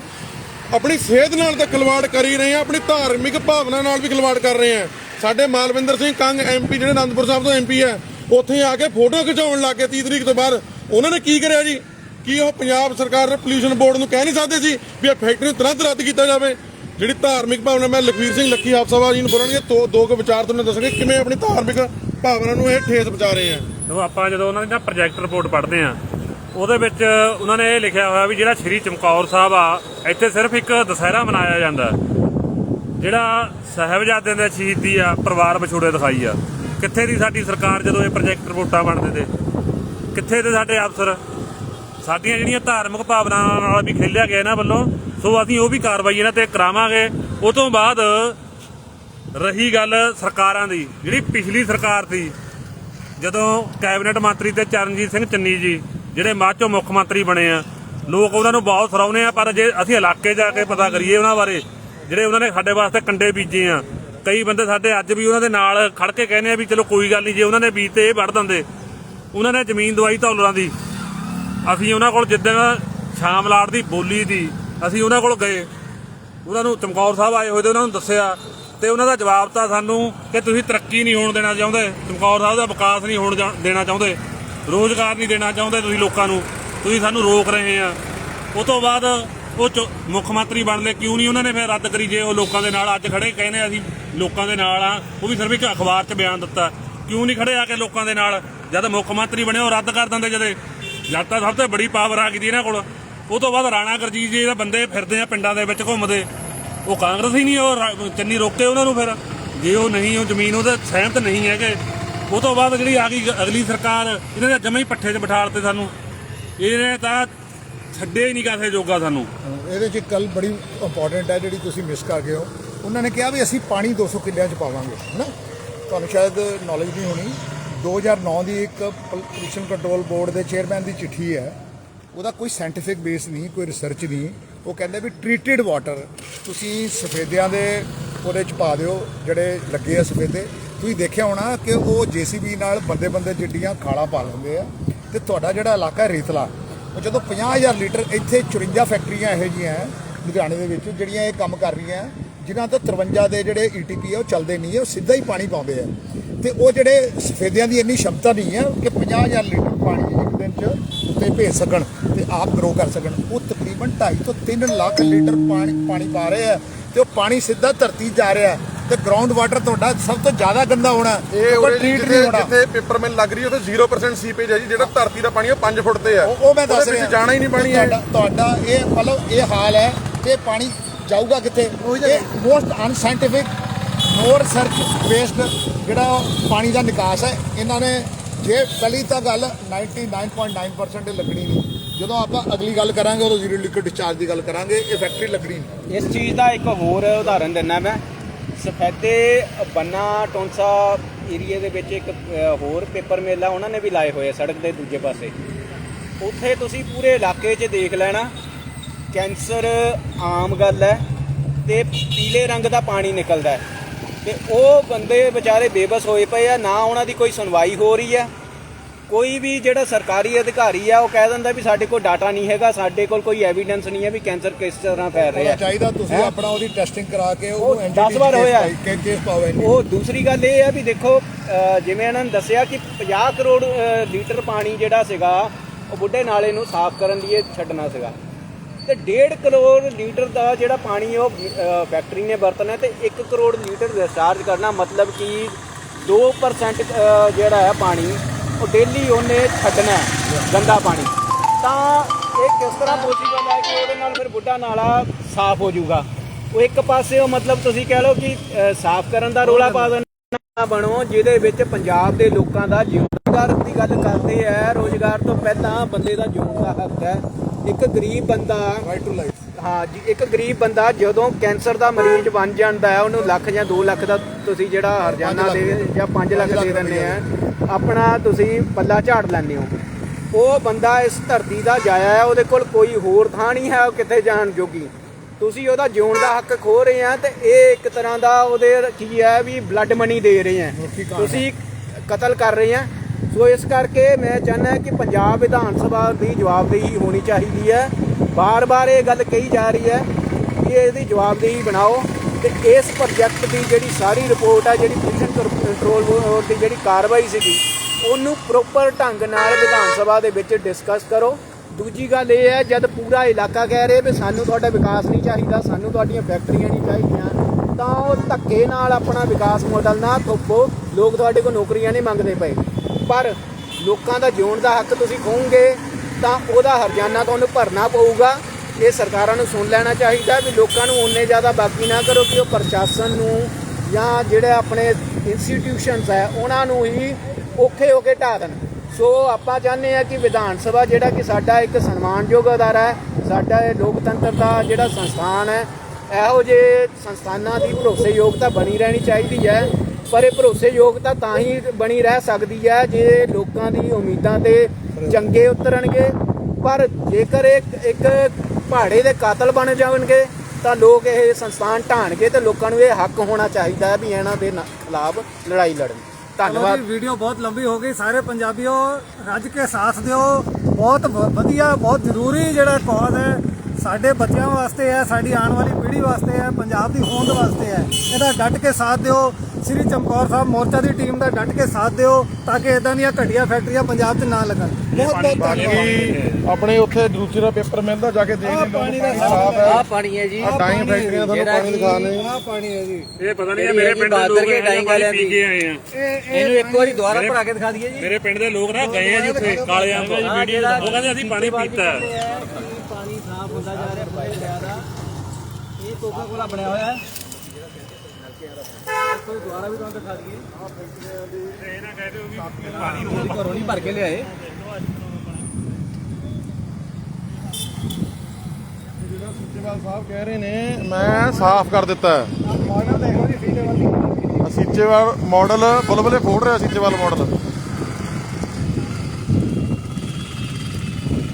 ਆਪਣੀ ਸਿਹਤ ਨਾਲ ਤਾਂ ਖਿਲਵਾੜ ਕਰ ਹੀ ਰਹੇ ਆ ਆਪਣੀ ਧਾਰਮਿਕ ਭਾਵਨਾ ਨਾਲ ਵੀ ਖਿਲਵਾੜ ਕਰ ਰਹੇ ਆ ਸਾਡੇ ਮਾਲਵਿੰਦਰ ਸਿੰਘ ਕੰਗ ਐਮਪੀ ਜਿਹੜੇ ਅਨੰਦਪੁਰ ਸਾਹਿਬ ਤੋਂ ਐਮਪੀ ਹੈ ਉੱਥੇ ਆ ਕੇ ਫੋਟੋ ਖਿਚਾਉਣ ਲੱਗ ਗਏ 30 ਤਰੀਕ ਤੋਂ ਬਾਅਦ। ਉਹਨਾਂ ਨੇ ਕੀ ਕਰਿਆ ਜੀ? ਕੀ ਉਹ ਪੰਜਾਬ ਸਰਕਾਰ ਦੇ ਪੋਲਿਊਸ਼ਨ ਬੋਰਡ ਨੂੰ ਕਹਿ ਨਹੀਂ ਸਕਦੇ ਸੀ ਵੀ ਇਹ ਫੈਕਟਰੀ ਨੂੰ ਤੁਰੰਤ ਰੱਦ ਕੀਤਾ ਜਾਵੇ? ਜਿਹੜੀ ਧਾਰਮਿਕ ਭਾਵਨਾ ਮੈਂ ਲਖਵੀਰ ਸਿੰਘ ਲੱਖੀ ਆਪ ਸਭਾ ਜੀ ਨੂੰ ਬੋਲਣਗੇ ਦੋ ਦੋ ਕੁ ਵਿਚਾਰ ਤੁਹਾਨੂੰ ਦੱਸਣਗੇ, ਕਿਵੇਂ ਆਪਣੀ ਧਾਰਮਿਕ ਭਾਵਨਾ ਨੂੰ ਇਹ ਠੇਸ ਪਹੁੰਚਾ ਰਹੇ ਆ। ਉਹ ਆਪਾਂ ਜਦੋਂ ਉਹਨਾਂ ਦੀ ਨਾ ਪ੍ਰੋਜੈਕਟ ਰਿਪੋਰਟ ਪੜ੍ਹਦੇ ਆ ਉਹਦੇ ਵਿੱਚ ਉਹਨਾਂ ਨੇ ਇਹ ਲਿਖਿਆ ਹੋਇਆ ਵੀ ਜਿਹੜਾ ਸ਼੍ਰੀ ਚਮਕੌਰ ਸਾਹਿਬ ਆ, ਇੱਥੇ ਸਿਰਫ ਇੱਕ ਦੁਸਹਿਰਾ ਮਨਾਇਆ ਜਾਂਦਾ। ਜਿਹੜਾ ਸਾਹਿਬਜ਼ਾਦਿਆਂ ਦੇ ਸ਼ਹੀਦੀ ਆ, ਪਰਿਵਾਰ ਵਿਛੋੜੇ ਦਿਖਾਈ ਆ। ਕਿੱਥੇ ਦੀ ਸਾਡੀ ਸਰਕਾਰ ਜਦੋਂ ਇਹ ਪ੍ਰੋਜੈਕਟ ਰਿਪੋਰਟਾਂ ਬਣਦੇ ਤੇ? ਕਿੱਥੇ ਦੇ ਸਾਡੇ ਅਫਸਰ? ਸਾਡੀਆਂ ਜਿਹੜੀਆਂ ਧਾਰਮਿਕ ਭਾਵਨਾਵਾਂ ਨਾਲ ਵੀ ਖੇਲਿਆ ਗਿਆ ਇਹਨਾਂ ਵੱਲੋਂ, ਸੋ ਅਸੀਂ ਉਹ ਵੀ ਕਾਰਵਾਈ ਇਹਨਾਂ ਤੇ ਕਰਾਵਾਂਗੇ। ਉਹ ਤੋਂ ਬਾਅਦ ਰਹੀ ਗੱਲ ਸਰਕਾਰਾਂ ਦੀ, ਜਿਹੜੀ ਪਿਛਲੀ ਸਰਕਾਰ ਸੀ, ਜਦੋਂ ਕੈਬਨਿਟ ਮੰਤਰੀ ਤੇ ਚਰਨਜੀਤ ਸਿੰਘ ਚੰਨੀ ਜੀ, ਜਿਹੜੇ ਬਾਅਦ ਮੁੱਖ ਮੰਤਰੀ ਬਣੇ ਆ, ਲੋਕ ਉਹਨਾਂ ਨੂੰ ਬਹੁਤ ਸਰਾਹੁੰਦੇ ਆ, ਪਰ ਜੇ ਅਸੀਂ ਇਲਾਕੇ ਜਾ ਕੇ ਪਤਾ ਕਰੀਏ ਉਹਨਾਂ ਬਾਰੇ, ਜਿਹੜੇ ਉਹਨਾਂ ਨੇ ਸਾਡੇ ਵਾਸਤੇ ਕੰਡੇ ਬੀਜੇ ਆ ਕਈ ਬੰਦੇ ਸਾਡੇ ਅੱਜ ਵੀ ਉਹਨਾਂ ਦੇ ਨਾਲ ਖੜ ਕੇ ਕਹਿੰਦੇ ਆ ਵੀ ਚਲੋ ਕੋਈ ਗੱਲ ਨਹੀਂ, ਜੇ ਉਹਨਾਂ ਨੇ ਬੀਜ ਤੇ ਇਹ ਵੜ ਦਿੰਦੇ। ਉਹਨਾਂ ਨੇ ਜ਼ਮੀਨ ਦਵਾਈ ਧੌਲਰਾਂ ਦੀ। ਅਸੀਂ ਉਹਨਾਂ ਕੋਲ ਜਿੱਦਣ ਸ਼ਾਮ ਲਾੜ ਦੀ, ਬੋਲੀ ਦੀ, ਅਸੀਂ ਉਹਨਾਂ ਕੋਲ ਗਏ। ਉਹਨਾਂ ਨੂੰ ਚਮਕੌਰ ਸਾਹਿਬ ਆਏ ਹੋਏ ਤੇ ਉਹਨਾਂ ਨੂੰ ਦੱਸਿਆ ਤੇ ਉਹਨਾਂ ਦਾ ਜਵਾਬ ਤਾਂ ਸਾਨੂੰ ਕਿ ਤੁਸੀਂ ਤਰੱਕੀ ਨਹੀਂ ਹੋਣ ਦੇਣਾ ਚਾਹੁੰਦੇ। ਚਮਕੌਰ ਸਾਹਿਬ ਦਾ ਵਿਕਾਸ ਨਹੀਂ ਹੋਣ ਜਾ- ਦੇਣਾ ਚਾਹੁੰਦੇ। ਰੋਜ਼ਗਾਰ ਨਹੀਂ ਦੇਣਾ ਚਾਹੁੰਦੇ ਤੁਸੀਂ ਲੋਕਾਂ ਨੂੰ। ਤੁਸੀਂ ਸਾਨੂੰ ਰੋਕ ਰਹੇ ਆ। ਉਹ ਤੋਂ ਬਾਅਦ ਉਹ ਚ- ਮੁੱਖ ਮੰਤਰੀ ਬਣ ਲਏ। ਕਿਉਂ ਨਹੀਂ ਉਹਨਾਂ ਨੇ ਫਿਰ ਰੱਦ ਕਰੀ ਜੇ ਉਹ ਲੋਕਾਂ ਦੇ ਨਾਲ ਅੱਜ ਖੜੇ ਕਹਿੰਦੇ ਅਸੀਂ ਲੋਕਾਂ ਦੇ ਨਾਲ ਆ, ਉਹ ਵੀ ਸਿਰਫ ਇੱਕ ਅਖਬਾਰ 'ਚ ਬਿਆਨ ਦਿੱਤਾ। ਕਿਉਂ ਨਹੀਂ ਖੜੇ ਆ ਕੇ ਲੋਕਾਂ ਦੇ ਨਾਲ? ਜਦ ਮੁੱਖ ਮੰਤਰੀ ਬਣੇ, ਉਹ ਰੱਦ ਕਰ ਦਿੰਦੇ ਜਦੇ। ਜਦ ਤਾਂ ਸਭ ਤੋਂ ਬੜੀ ਪਾਵਰ ਆ ਗਈ ਦੀ ਇਹਨਾਂ ਕੋਲ। ਉਹ ਤੋਂ ਬਾਅਦ ਰਾਣਾ ਗੁਰਜੀਤ ਜੀ ਦਾ ਬੰਦੇ ਫਿਰਦੇ ਆ ਪਿੰਡਾਂ ਦੇ ਵਿੱਚ ਘੁੰਮਦੇ। ਉਹ ਕਾਂਗਰਸ ਹੀ ਨਹੀਂ, ਉਹ ਚੰਨੀ ਰੋਕੇ ਉਹਨਾਂ ਨੂੰ ਫਿਰ। ਜੇ ਉਹ ਨਹੀਂ, ਉਹ ਜ਼ਮੀਨ ਉਹਦੇ ਸਹਿਮਤ ਨਹੀਂ ਹੈਗੇ। ਉਹ ਤੋਂ ਬਾਅਦ ਜਿਹੜੀ ਆ ਗਈ ਅਗਲੀ ਸਰਕਾਰ, ਇਹਨਾਂ ਦੇ ਜਮੇ ਹੀ ਪੱਠੇ 'ਚ ਬਿਠਾ ਦਿੱਤੇ ਸਾਨੂੰ। ਇਹਨੇ ਤਾਂ ਛੱਡੇ ਹੀ ਨਹੀਂ ਕਾਸੇ ਜੋਗਾ ਸਾਨੂੰ। ਇਹਦੇ 'ਚ ਕੱਲ ਬੜੀ ਇੰਪੋਰਟੈਂਟ ਹੈ ਜਿਹੜੀ ਤੁਸੀਂ ਮਿਸ ਕਰ ਗਏ ਹੋ। ਉਹਨਾਂ ਨੇ ਕਿਹਾ ਵੀ ਅਸੀਂ ਪਾਣੀ 200 ਕਿੱਲਿਆਂ 'ਚ ਪਾਵਾਂਗੇ, ਹੈਨਾ? ਤੁਹਾਨੂੰ ਸ਼ਾਇਦ ਨੌਲੇਜ ਨਹੀਂ ਹੋਣੀ। 2009 ਦੀ ਇੱਕ ਪੋਲੂਸ਼ਨ ਕੰਟਰੋਲ ਬੋਰਡ ਦੇ ਚੇਅਰਮੈਨ ਦੀ ਚਿੱਠੀ ਹੈ। ਉਹਦਾ ਕੋਈ ਸਾਇੰਟੀਫਿਕ ਬੇਸ ਨਹੀਂ, ਕੋਈ ਰਿਸਰਚ ਨਹੀਂ। ਉਹ ਕਹਿੰਦੇ ਵੀ ਟ੍ਰੀਟਡ ਵਾਟਰ ਤੁਸੀਂ ਸਫੇਦਿਆਂ ਦੇ ਉਹਦੇ 'ਚ ਪਾ ਦਿਓ, ਜਿਹੜੇ ਲੱਗੇ ਆ ਸਫੇਦੇ। ਤੁਸੀਂ ਦੇਖਿਆ ਹੋਣਾ ਕਿ ਉਹ ਜੀਸੀਬੀ ਨਾਲ ਬੰਦੇ ਬੰਦੇ ਜਿੱਡੀਆਂ ਖਾਲਾ ਪਾ ਲੈਂਦੇ ਆ। ਤੇ ਤੁਹਾਡਾ ਜਿਹੜਾ ਇਲਾਕਾ ਰੇਤਲਾ, ਉਹ ਜਦੋਂ 50000 ਲੀਟਰ ਇੱਥੇ 54 ਫੈਕਟਰੀਆਂ ਇਹੋ ਜਿਹੀਆਂ ਲੁਧਿਆਣੇ ਦੇ ਵਿੱਚ, ਜਿਹੜੀਆਂ ਇਹ ਕੰਮ ਕਰ ਰਹੀਆਂ ਜਿਨ੍ਹਾਂ ਤੋਂ 53 ਦੇ ਜਿਹੜੇ ਈਟੀਪੀ ਆ ਉਹ ਚੱਲਦੇ ਨਹੀਂ ਹੈ ਉਹ ਸਿੱਧਾ ਹੀ ਪਾਣੀ ਪਾਉਂਦੇ ਆ। ਤੇ ਉਹ ਜਿਹੜੇ ਸਫੇਦਿਆਂ ਦੀ ਇੰਨੀ ਸ਼ਮਤਾ ਨਹੀਂ ਹੈ ਕਿ 50000 ਲੀਟਰ ਪਾਣੀ ਇੱਕ ਦਿਨ ਚ ਉੱਤੇ ਭੇਜ ਸਕਣ ਤੇ ਆਪ ਗਰੋ ਕਰ ਸਕਣ। ਉਹ ਤਕਰੀਬਨ 2.5 ਤੋਂ 3 ਲੱਖ ਲੀਟਰ ਪਾਣੀ ਪਾਣੀ ਪਾ ਰਹੇ ਆ ਤੇ ਉਹ ਪਾਣੀ ਸਿੱਧਾ ਧਰਤੀ ਜਾ ਰਿਹਾ। ਤੇ ਗਰਾਊਂਡ ਵਾਟਰ ਤੁਹਾਡਾ ਸਭ ਤੋਂ ਜ਼ਿਆਦਾ ਗੰਦਾ ਹੋਣਾ ਇਹ treat ਜਿੱਥੇ ਨਹੀਂ ਹੋਣਾ। ਜਿੱਥੇ ਪੇਪਰ ਮਿਲ ਲੱਗ ਰਹੀ ਉੱਥੇ 0% ਸੀਪੇਜ ਹੈ ਜੀ ਜਿਹੜਾ ਧਰਤੀ ਦਾ ਪਾਣੀ ਉਹ 5 ਫੁੱਟ ਤੇ ਹੈ ਉਹ ਮੈਂ ਦੱਸ ਰਿਹਾ। ਜਾਣਾ ਹੀ ਨਹੀਂ ਪਾਣੀ ਤੁਹਾਡਾ ਇਹ ਮਤਲਬ ਇਹ ਹਾਲ ਹੈ ਕਿ ਪਾਣੀ ਜਾਊਗਾ ਕਿੱਥੇ ਇਹ most unscientific no research based ਜਿਹੜਾ ਪਾਣੀ ਦਾ ਨਿਕਾਸ ਹੈ ਇਹਨਾਂ ਨੇ ਜੇ ਪਹਿਲੀ ਤਾਂ ਗੱਲ 99.9% ਲੱਗਣੀ ਨਹੀਂ। ਜਦੋਂ ਆਪਾਂ ਅਗਲੀ ਗੱਲ ਕਰਾਂਗੇ ਉਦੋਂ ਜ਼ੀਰੋ ਲਿਕਵਿਡ ਡਿਸਚਾਰਜ ਦੀ ਗੱਲ ਕਰਾਂਗੇ ਇਹ ਫੈਕਟਰੀ ਲੱਗਣੀ ਨਹੀਂ। ਇਸ ਚੀਜ਼ ਦਾ ਇੱਕ ਹੋਰ ਉਦਾਹਰਨ ਦਿੰਦਾ ਮੈਂ। ਸਫੈਦੇ ਬੰਨਾ ਟੌਂਸਾ ਏਰੀਆ ਦੇ ਵਿੱਚ ਇੱਕ ਹੋਰ ਪੇਪਰ ਮਿਲ ਆ ਉਹਨਾਂ ਨੇ ਵੀ ਲਾਏ ਹੋਏ ਆ ਸੜਕ ਦੇ ਦੂਜੇ ਪਾਸੇ। ਉੱਥੇ ਤੁਸੀਂ ਪੂਰੇ ਇਲਾਕੇ 'ਚ ਦੇਖ ਲੈਣਾ ਕੈਂਸਰ ਆਮ ਗੱਲ ਹੈ ਤੇ ਪੀਲੇ ਰੰਗ ਦਾ ਪਾਣੀ ਨਿਕਲਦਾ ਹੈ। ਤੇ ਉਹ ਬੰਦੇ ਵਿਚਾਰੇ ਬੇਬਸ ਹੋਏ ਪਏ ਆ ਨਾ ਉਹਨਾਂ ਦੀ ਕੋਈ ਸੁਣਵਾਈ ਹੋ ਰਹੀ ਹੈ। ਕੋਈ ਵੀ ਜਿਹੜਾ ਸਰਕਾਰੀ ਅਧਿਕਾਰੀ ਆ ਉਹ ਕਹਿ ਦਿੰਦਾ ਵੀ ਸਾਡੇ ਕੋਲ ਡਾਟਾ ਨਹੀਂ ਹੈਗਾ ਸਾਡੇ ਕੋਲ ਕੋਈ ਐਵੀਡੈਂਸ ਨਹੀਂ ਹੈ ਵੀ ਕੈਂਸਰ ਕਿਸ ਤਰ੍ਹਾਂ ਫੈਲ ਰਿਹਾ ਹੈ। ਚਾਹੀਦਾ ਤੁਸੀਂ? ਆਪਣਾ ਉਹਦੀ ਟੈਸਟਿੰਗ ਕਰਾ ਕੇ ਉਹ ਉਹਨੂੰ ਦਸ NGT ਵਾਰ case ਹੋਇਆ। ਕੇਸ NGT ਉਹ ਦੂਸਰੀ ਗੱਲ ਇਹ ਹੈ ਵੀ ਦੇਖੋ ਜਿਵੇਂ ਇਹਨਾਂ ਨੇ ਦੱਸਿਆ ਕਿ 50 ਕਰੋੜ ਲੀਟਰ ਪਾਣੀ ਜਿਹੜਾ ਸੀਗਾ ਉਹ ਬੁੱਢੇ ਨਾਲੇ ਨੂੰ ਸਾਫ਼ ਕਰਨ ਲਈ ਛੱਡਣਾ ਸੀਗਾ। ਤੇ 1.5 ਕਰੋੜ ਲੀਟਰ ਦਾ ਜਿਹੜਾ ਪਾਣੀ ਉਹ ਫੈਕਟਰੀ ਨੇ ਵਰਤਣਾ ਤੇ 1 ਕਰੋੜ ਲੀਟਰ ਡਿਸਚਾਰਜ ਕਰਨਾ ਮਤਲਬ ਕਿ 2% ਅ, ਜਿਹੜਾ ਹੈ ਪਾਣੀ ਉਹ ਡੇਲੀ ਉਹਨੇ ਛੱਡਣਾ ਗੰਦਾ ਪਾਣੀ। ਤਾਂ ਇਹ ਕਿਸ ਤਰ੍ਹਾਂ ਪੋਸੀਬਲ ਹੈ ਕਿ ਉਹਦੇ ਨਾਲ ਫਿਰ ਬੁੱਢਾ ਨਾਲਾ ਸਾਫ਼ ਹੋ ਜਾਊਗਾ? ਉਹ ਇੱਕ ਪਾਸੇ ਉਹ ਮਤਲਬ ਤੁਸੀਂ ਕਹਿ ਲਓ ਕਿ ਸਾਫ਼ ਕਰਨ ਦਾ ਰੋਲਾ ਪਾ ਦੇਣਾ ਬਣੋ ਜਿਹਦੇ ਵਿੱਚ ਪੰਜਾਬ ਦੇ ਲੋਕਾਂ ਦਾ ਰੋਜ਼ਗਾਰ ਦੀ ਗੱਲ ਕਰਦੇ ਆ ਰੋਜ਼ਗਾਰ ਤੋਂ ਪਹਿਲਾਂ ਬੰਦੇ ਦਾ ਜਿਉਣ ਦਾ ਹੱਕ ਹੈ। ਇੱਕ ਗਰੀਬ ਬੰਦਾ ਰਾਈਟ ਟੂ ਲਾਈਫ ਹਾਂ ਜੀ ਇੱਕ ਗਰੀਬ ਬੰਦਾ ਜਦੋਂ ਕੈਂਸਰ ਦਾ ਮਰੀਜ਼ ਬਣ ਜਾਂਦਾ ਹੈ ਉਹਨੂੰ ਲੱਖ ਜਾਂ 2 ਲੱਖ ਦਾ ਤੁਸੀਂ ਜਿਹੜਾ ਹਰਜਾਨਾ ਦੇ ਜਾਂ 5 ਲੱਖ ਦੇ ਦਿੰਦੇ ਆ ਆਪਣਾ ਤੁਸੀਂ ਪੱਲਾ ਝਾੜ ਲੈਂਦੇ ਹੋ। ਉਹ ਬੰਦਾ ਇਸ ਧਰਤੀ ਦਾ ਜਾਇਆ ਹੈ ਉਹਦੇ ਕੋਲ ਕੋਈ ਹੋਰ ਥਾਂ ਨਹੀਂ ਹੈ ਉਹ ਕਿੱਥੇ ਜਾਣ ਜੋਗੀ। ਤੁਸੀਂ ਉਹਦਾ ਜਿਉਣ ਦਾ ਹੱਕ ਖੋ ਰਹੇ ਆ ਤੇ ਇਹ ਇੱਕ ਤਰ੍ਹਾਂ ਦਾ ਉਹਦੇ ਕੀ ਹੈ ਵੀ ਬਲੱਡ ਮਨੀ ਦੇ ਰਹੇ ਆ। ਤੁਸੀਂ ਕਤਲ ਕਰ ਰਹੇ ਆ ਸੋ ਇਸ ਕਰਕੇ ਮੈਂ ਚਾਹੁੰਦਾ ਕਿ ਪੰਜਾਬ ਵਿਧਾਨ ਸਭਾ ਦੀ ਜਵਾਬਦੇਹੀ ਹੋਣੀ ਚਾਹੀਦੀ ਹੈ। ਬਾਰ-ਬਾਰ ਇਹ ਗੱਲ ਕਹੀ ਜਾ ਰਹੀ ਹੈ ਕਿ ਇਹਦੀ ਜਵਾਬਦੇਹੀ ਬਣਾਓ ਤੇ ਇਸ ਪ੍ਰੋਜੈਕਟ ਦੀ ਜਿਹੜੀ ਸਾਰੀ ਰਿਪੋਰਟ ਆ, ਜਿਹੜੀ ਪੋਲੂਸ਼ਨ ਕੰਟਰੋਲ ਬੋਰਡ ਦੀ ਜਿਹੜੀ ਕਾਰਵਾਈ ਸੀਗੀ, ਉਹਨੂੰ ਪ੍ਰੋਪਰ ਢੰਗ ਨਾਲ ਵਿਧਾਨ ਸਭਾ ਦੇ ਵਿੱਚ ਡਿਸਕਸ ਕਰੋ। ਦੂਜੀ ਗੱਲ ਇਹ ਹੈ, ਜਦ ਪੂਰਾ ਇਲਾਕਾ ਕਹਿ ਰਿਹਾ ਵੀ ਸਾਨੂੰ ਤੁਹਾਡਾ ਵਿਕਾਸ ਨਹੀਂ ਚਾਹੀਦਾ, ਸਾਨੂੰ ਤੁਹਾਡੀਆਂ ਫੈਕਟਰੀਆਂ ਨਹੀਂ ਚਾਹੀਦੀਆਂ, ਤਾਂ ਉਹ ਧੱਕੇ ਨਾਲ ਆਪਣਾ ਵਿਕਾਸ ਮਾਡਲ ਨਾ ਥੋਪੋ। ਲੋਕ ਤੁਹਾਡੇ ਕੋਲ ਨੌਕਰੀਆਂ ਨਹੀਂ ਮੰਗਦੇ ਪਏ। ਪਰ ਲੋਕਾਂ ਦਾ ਜਿਉਣ ਦਾ ਹੱਕ ਤੁਸੀਂ ਖੋਹੋਗੇ ਤਾਂ ਉਹਦਾ ਹਰਜਾਨਾ ਤੁਹਾਨੂੰ ਭਰਨਾ ਪਊਗਾ। ਇਹ ਸਰਕਾਰਾਂ ਨੂੰ ਸੁਣ ਲੈਣਾ ਚਾਹੀਦਾ ਵੀ ਲੋਕਾਂ ਨੂੰ ਉਨੇ ਜ਼ਿਆਦਾ ਬਾਕੀ ਨਾ ਕਰੋ ਕਿ ਉਹ ਪ੍ਰਸ਼ਾਸਨ ਨੂੰ ਜਾਂ ਜਿਹੜੇ ਆਪਣੇ ਇੰਸਟੀਟਿਊਸ਼ਨਸ ਹੈ, ਉਹਨਾਂ ਨੂੰ ਹੀ ਔਖੇ ਹੋ ਕੇ ਢਾਹ ਦੇਣ। ਸੋ ਆਪਾਂ ਚਾਹੁੰਦੇ ਆ ਕਿ ਵਿਧਾਨ ਸਭਾ ਜਿਹੜਾ ਕਿ ਸਾਡਾ ਇੱਕ ਸਨਮਾਨਯੋਗ ਅਦਾਰਾ ਹੈ, ਸਾਡਾ ਇਹ ਲੋਕਤੰਤਰ ਦਾ ਜਿਹੜਾ ਸੰਸਥਾਨ ਹੈ, ਇਹੋ ਜਿਹੇ ਸੰਸਥਾਨਾਂ ਦੀ ਭਰੋਸੇਯੋਗਤਾ ਬਣੀ ਰਹਿਣੀ ਚਾਹੀਦੀ ਹੈ। ਪਰ ਇਹ ਭਰੋਸੇਯੋਗਤਾ ਤਾਂ ਹੀ ਬਣੀ ਰਹਿ ਸਕਦੀ ਹੈ ਜੇ ਲੋਕਾਂ ਦੀ ਉਮੀਦਾਂ ਤੇ ਚੰਗੇ ਉਤਰਨਗੇ। ਪਰ ਜੇਕਰ ਇੱਕ ਇੱਕ ਪਹਾੜੇ ਦੇ ਕਾਤਲ ਬਣ ਜਾਣਗੇ ਤਾਂ ਲੋਕ ਇਹ ਸੰਸਥਾਨ ਢਾਣਗੇ ਤੇ ਲੋਕਾਂ ਨੂੰ ਇਹ ਹੱਕ ਹੋਣਾ ਚਾਹੀਦਾ ਹੈ ਵੀ ਇਹਨਾਂ ਦੇ ਖਿਲਾਫ ਲੜਾਈ ਲੜਨ। ਧੰਨਵਾਦ। ਵੀਡੀਓ ਬਹੁਤ ਲੰਬੀ ਹੋ ਗਈ। ਸਾਰੇ ਪੰਜਾਬੀਓ ਰੱਜ ਕੇ ਸਾਥ ਦਿਓ। ਬਹੁਤ ਵਧੀਆ ਬਹੁਤ ਜ਼ਰੂਰੀ ਜਿਹੜਾ ਕਾਜ਼ ਹੈ। ਸਾਡੇ ਬੱਚਿਆਂ ਵਾਸਤੇ ਹੈ ਸਾਡੀ ਆਉਣ ਵਾਲੀ ਪੀੜ੍ਹੀ ਵਾਸਤੇ ਹੈ ਪੰਜਾਬ ਦੀ ਹੋਂਦ ਵਾਸਤੇ ਹੈ। ਇਹਦਾ ਡਟ ਕੇ ਸਾਥ ਦਿਓ ਸ੍ਰੀ ਚਮਕੌਰ ਸਾਹਿਬ ਮੋਰਚਾ ਦੀ ਟੀਮ ਦਾ ਡਟ ਕੇ ਸਾਥ ਦਿਓ ਤਾਂ ਕਿ ਇਦਾਂ ਦੀਆਂ ਘਟੀਆਂ ਫੈਕਟਰੀਆਂ ਪੰਜਾਬ 'ਚ ਨਾ ਲੱਗਣ। ਬਹੁਤ ਬਹੁਤ ਧੰਨਵਾਦ। ਆਪਣੇ ਉੱਥੇ ਦੂਸਰੇ ਦਾ ਪੇਪਰ ਮਿਲਦਾ ਜਾ ਕੇ ਦੇਖ ਲਿਓ ਪਾਣੀ ਦਾ ਸਾਫ਼ ਹੈ ਆਹ ਪਾਣੀ ਹੈ ਜੀ। ਆ ਡਾਈਂ ਫੈਕਟਰੀਆਂ ਤੁਹਾਨੂੰ ਪਾਣੀ ਕਿ- ਦਿਖਾਣੇ ਆਹ ਪਾਣੀ ਹੈ ਜੀ। ਇਹ ਪਤਾ ਨਹੀਂ ਮੇਰੇ ਪਿੰਡ ਦੇ ਲੋਕ ਕੇ ਪਾਣੀ ਵਾਲਿਆਂ ਪੀ ਦੀ। ਕੇ ਆਏ ਆ। ਇਹ ਇਹਨੂੰ ਇੱਕ ਵਾਰੀ ਦੁਬਾਰਾ ਭਰਾ ਕੇ ਦਿਖਾ ਦਈਏ ਜੀ। ਮੇਰੇ ਪਿੰਡ ਦੇ ਲੋਕ ਨਾ ਗਏ ਆ ਜੀ ਉੱਥੇ ਕਾਲੇ ਆਂ ਆਹ ਵੀਡੀਓ ਉਹ ਕਹਿੰਦੇ ਅਸੀਂ ਪਾਣੀ ਪੀਤਾ ਹੈ। ਕਹਿੰਦੇ ਆ ਕਿ ਪਾਣੀ ਸਾਫ਼ ਹੁੰਦਾ ਜਾ ਰਿਹਾ ਬੜੇ ਜ਼ਿਆਦਾ ਇਹ ਕੋਕਾ ਕੋਲਾ ਬਣਿਆ ਹੋਇਆ ਹੈ। ਇਸ ਤੋਂ ਦੁਬਾਰਾ ਵੀ ਤੁਹਾਨੂੰ ਦਿਖਾ ਦਈਏ। ਇਹ ਨਾ ਕਹਿ ਦਿਓ ਵੀ ਪਾਣੀ ਘਰੋਂ ਨਹੀਂ ਭਰ ਕੇ ਲਿਆਏ। ਸੀਚੇਵਾਲ ਸਾਹਿਬ ਕਹਿ ਰਹੇ ਨੇ ਮੈਂ ਸਾਫ਼ ਕਰ ਦਿੱਤਾ ਮਾਡਲ ਦੇਖੋ ਜੀ ਸੀਚੇਵਾਲ ਮਾਡਲ ਬੁਲਬੁਲੇ ਫੋੜ ਰਿਹਾ ਸੀਚੇਵਾਲ ਮਾਡਲ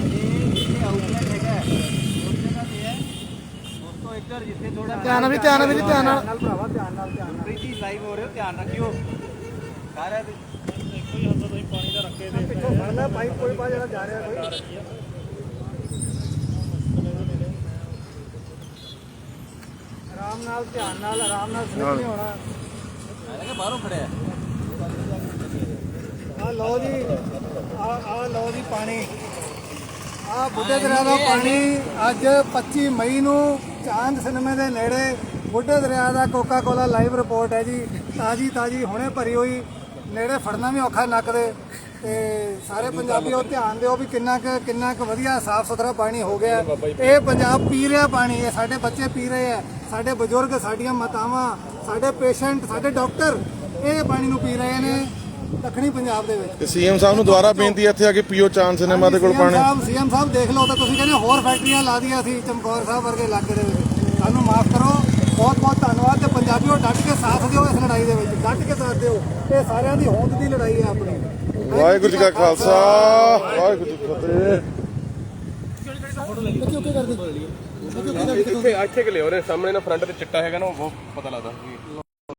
ਇਹ ਆਊਟਲੈਟ ਹੈਗਾ ਉਸ ਜਗ੍ਹਾ ਤੇ ਹੈ ਉਸ ਤੋਂ ਇੱਧਰ ਜਿੱਥੇ ਥੋੜਾ ਧਿਆਨ ਨਾਲ ਵੀ ਧਿਆਨ ਨਾਲ। ਨਾਲ ਭਰਾਵਾ ਧਿਆਨ ਨਾਲ ਧਿਆਨ ਨਾਲ। ਪ੍ਰੀਤੀ ਲਾਈਵ ਹੋ ਰਹੇ ਹੋ ਧਿਆਨ ਰੱਖਿਓ। ਸਾਰਿਆਂ ਦੇ ਪਿੱਛੋਂ ਫੜ ਲੈ ਪਾਈਪ ਕੋਈ ਪਾ ਜਿਹੜਾ ਜਾ ਰਿਹਾ ਕੋਈ। ਆਰਾਮ ਨਾਲ ਧਿਆਨ ਨਾਲ ਆਰਾਮ ਨਾਲ ਸਲਿਪ ਨਹੀਂ ਹੋਣਾ। ਮੈਂ ਕਿਹਾ ਬਾਹਰੋਂ ਫੜਿਆ ਆ ਲਓ ਜੀ ਆ ਆ ਲਓ ਜੀ ਪਾਣੀ। ਆ ਬੁੱਢੇ ਦਰਿਆ ਦਾ ਪਾਣੀ ਅੱਜ 25 ਮਈ ਨੂੰ ਚਾਂਦ ਸਿਨੇਮੇ ਦੇ ਨੇੜੇ ਬੁੱਢੇ ਦਰਿਆ ਦਾ ਕੋਕਾ ਕੋਲਾ ਲਾਈਵ ਰਿਪੋਰਟ ਹੈ ਜੀ। ਤਾਜੀ ਤਾਜੀ ਹੁਣੇ ਭਰੀ ਹੋਈ ਨੇੜੇ ਫੜਨਾ ਵੀ ਔਖਾ ਨੱਕ ਦੇ। ਤੇ ਸਾਰੇ ਪੰਜਾਬੀਓ ਧਿਆਨ ਦਿਓ ਵੀ ਕਿੰਨਾ ਕੁ ਕਿੰਨਾ ਕੁ ਵਧੀਆ ਸਾਫ਼ ਸੁਥਰਾ ਪਾਣੀ ਹੋ ਗਿਆ। ਇਹ ਪੰਜਾਬ ਪੀ ਰਿਹਾ ਪਾਣੀ ਇਹ ਸਾਡੇ ਬੱਚੇ ਪੀ ਰਹੇ ਆ। ਸਾਡੇ ਬਜ਼ੁਰਗ ਸਾਡੀਆਂ ਮਾਤਾਵਾਂ ਸਾਡੇ ਪੇਸ਼ੈਂਟ ਸਾਡੇ ਡਾਕਟਰ ਇਹ ਪਾਣੀ ਨੂੰ ਪੀ ਰਹੇ ਨੇ ਦੱਖਣੀ ਪੰਜਾਬ ਦੇ ਵਿੱਚ। ਸੀਐਮ ਸਾਹਿਬ ਨੂੰ ਦੁਬਾਰਾ ਬੇਨਤੀ ਇੱਥੇ ਆ ਕੇ ਪੀਓ ਚਾਂਦ ਸਿਨੇਮਾ ਦੇ ਕੋਲ ਪਾਣੀ। ਸਾਹਿਬ ਸੀਐਮ ਸਾਹਿਬ ਦੇਖ ਲਓ ਤਾਂ ਤੁਸੀਂ ਕਹਿੰਦੇ ਹੋਰ ਫੈਕਟਰੀਆਂ ਲਾ ਦੀਆਂ ਸੀ ਚਮਕੌਰ ਸਾਹਿਬ ਵਰਗੇ ਇਲਾਕੇ ਦੇ ਵਿੱਚ। ਸਾਨੂੰ ਮਾਫ ਕਰੋ ਬਹੁਤ ਬਹੁਤ ਧੰਨਵਾਦ ਤੇ ਪੰਜਾਬੀਓ ਡਟ ਕੇ ਸਾਥ ਦਿਓ ਇਸ ਲੜਾਈ ਦੇ ਵਿੱਚ ਡਟ ਕੇ ਸਾਥ ਦਿਓ। ਇਹ ਸਾਰਿਆਂ ਦੀ ਹੋਂਦ ਦੀ ਲੜਾਈ ਹੈ ਆਪਣੀ। ਵਾਹਿਗੁਰੂ ਜੀ ਕਾ ਖਾਲਸਾ ਵਾਹਿਗੁਰੂ ਜੀ ਕੀ ਫਤਿਹ। ਇੱਥੇ ਇੱਥੇ ਕਿ ਲਿਓ ਨੇ ਸਾਹਮਣੇ ਨਾ ਫਰੰਟ ਤੇ ਚਿੱਟਾ ਹੈਗਾ ਨਾ ਉਹ ਬਹੁਤ ਪਤਾ ਲੱਗਦਾ।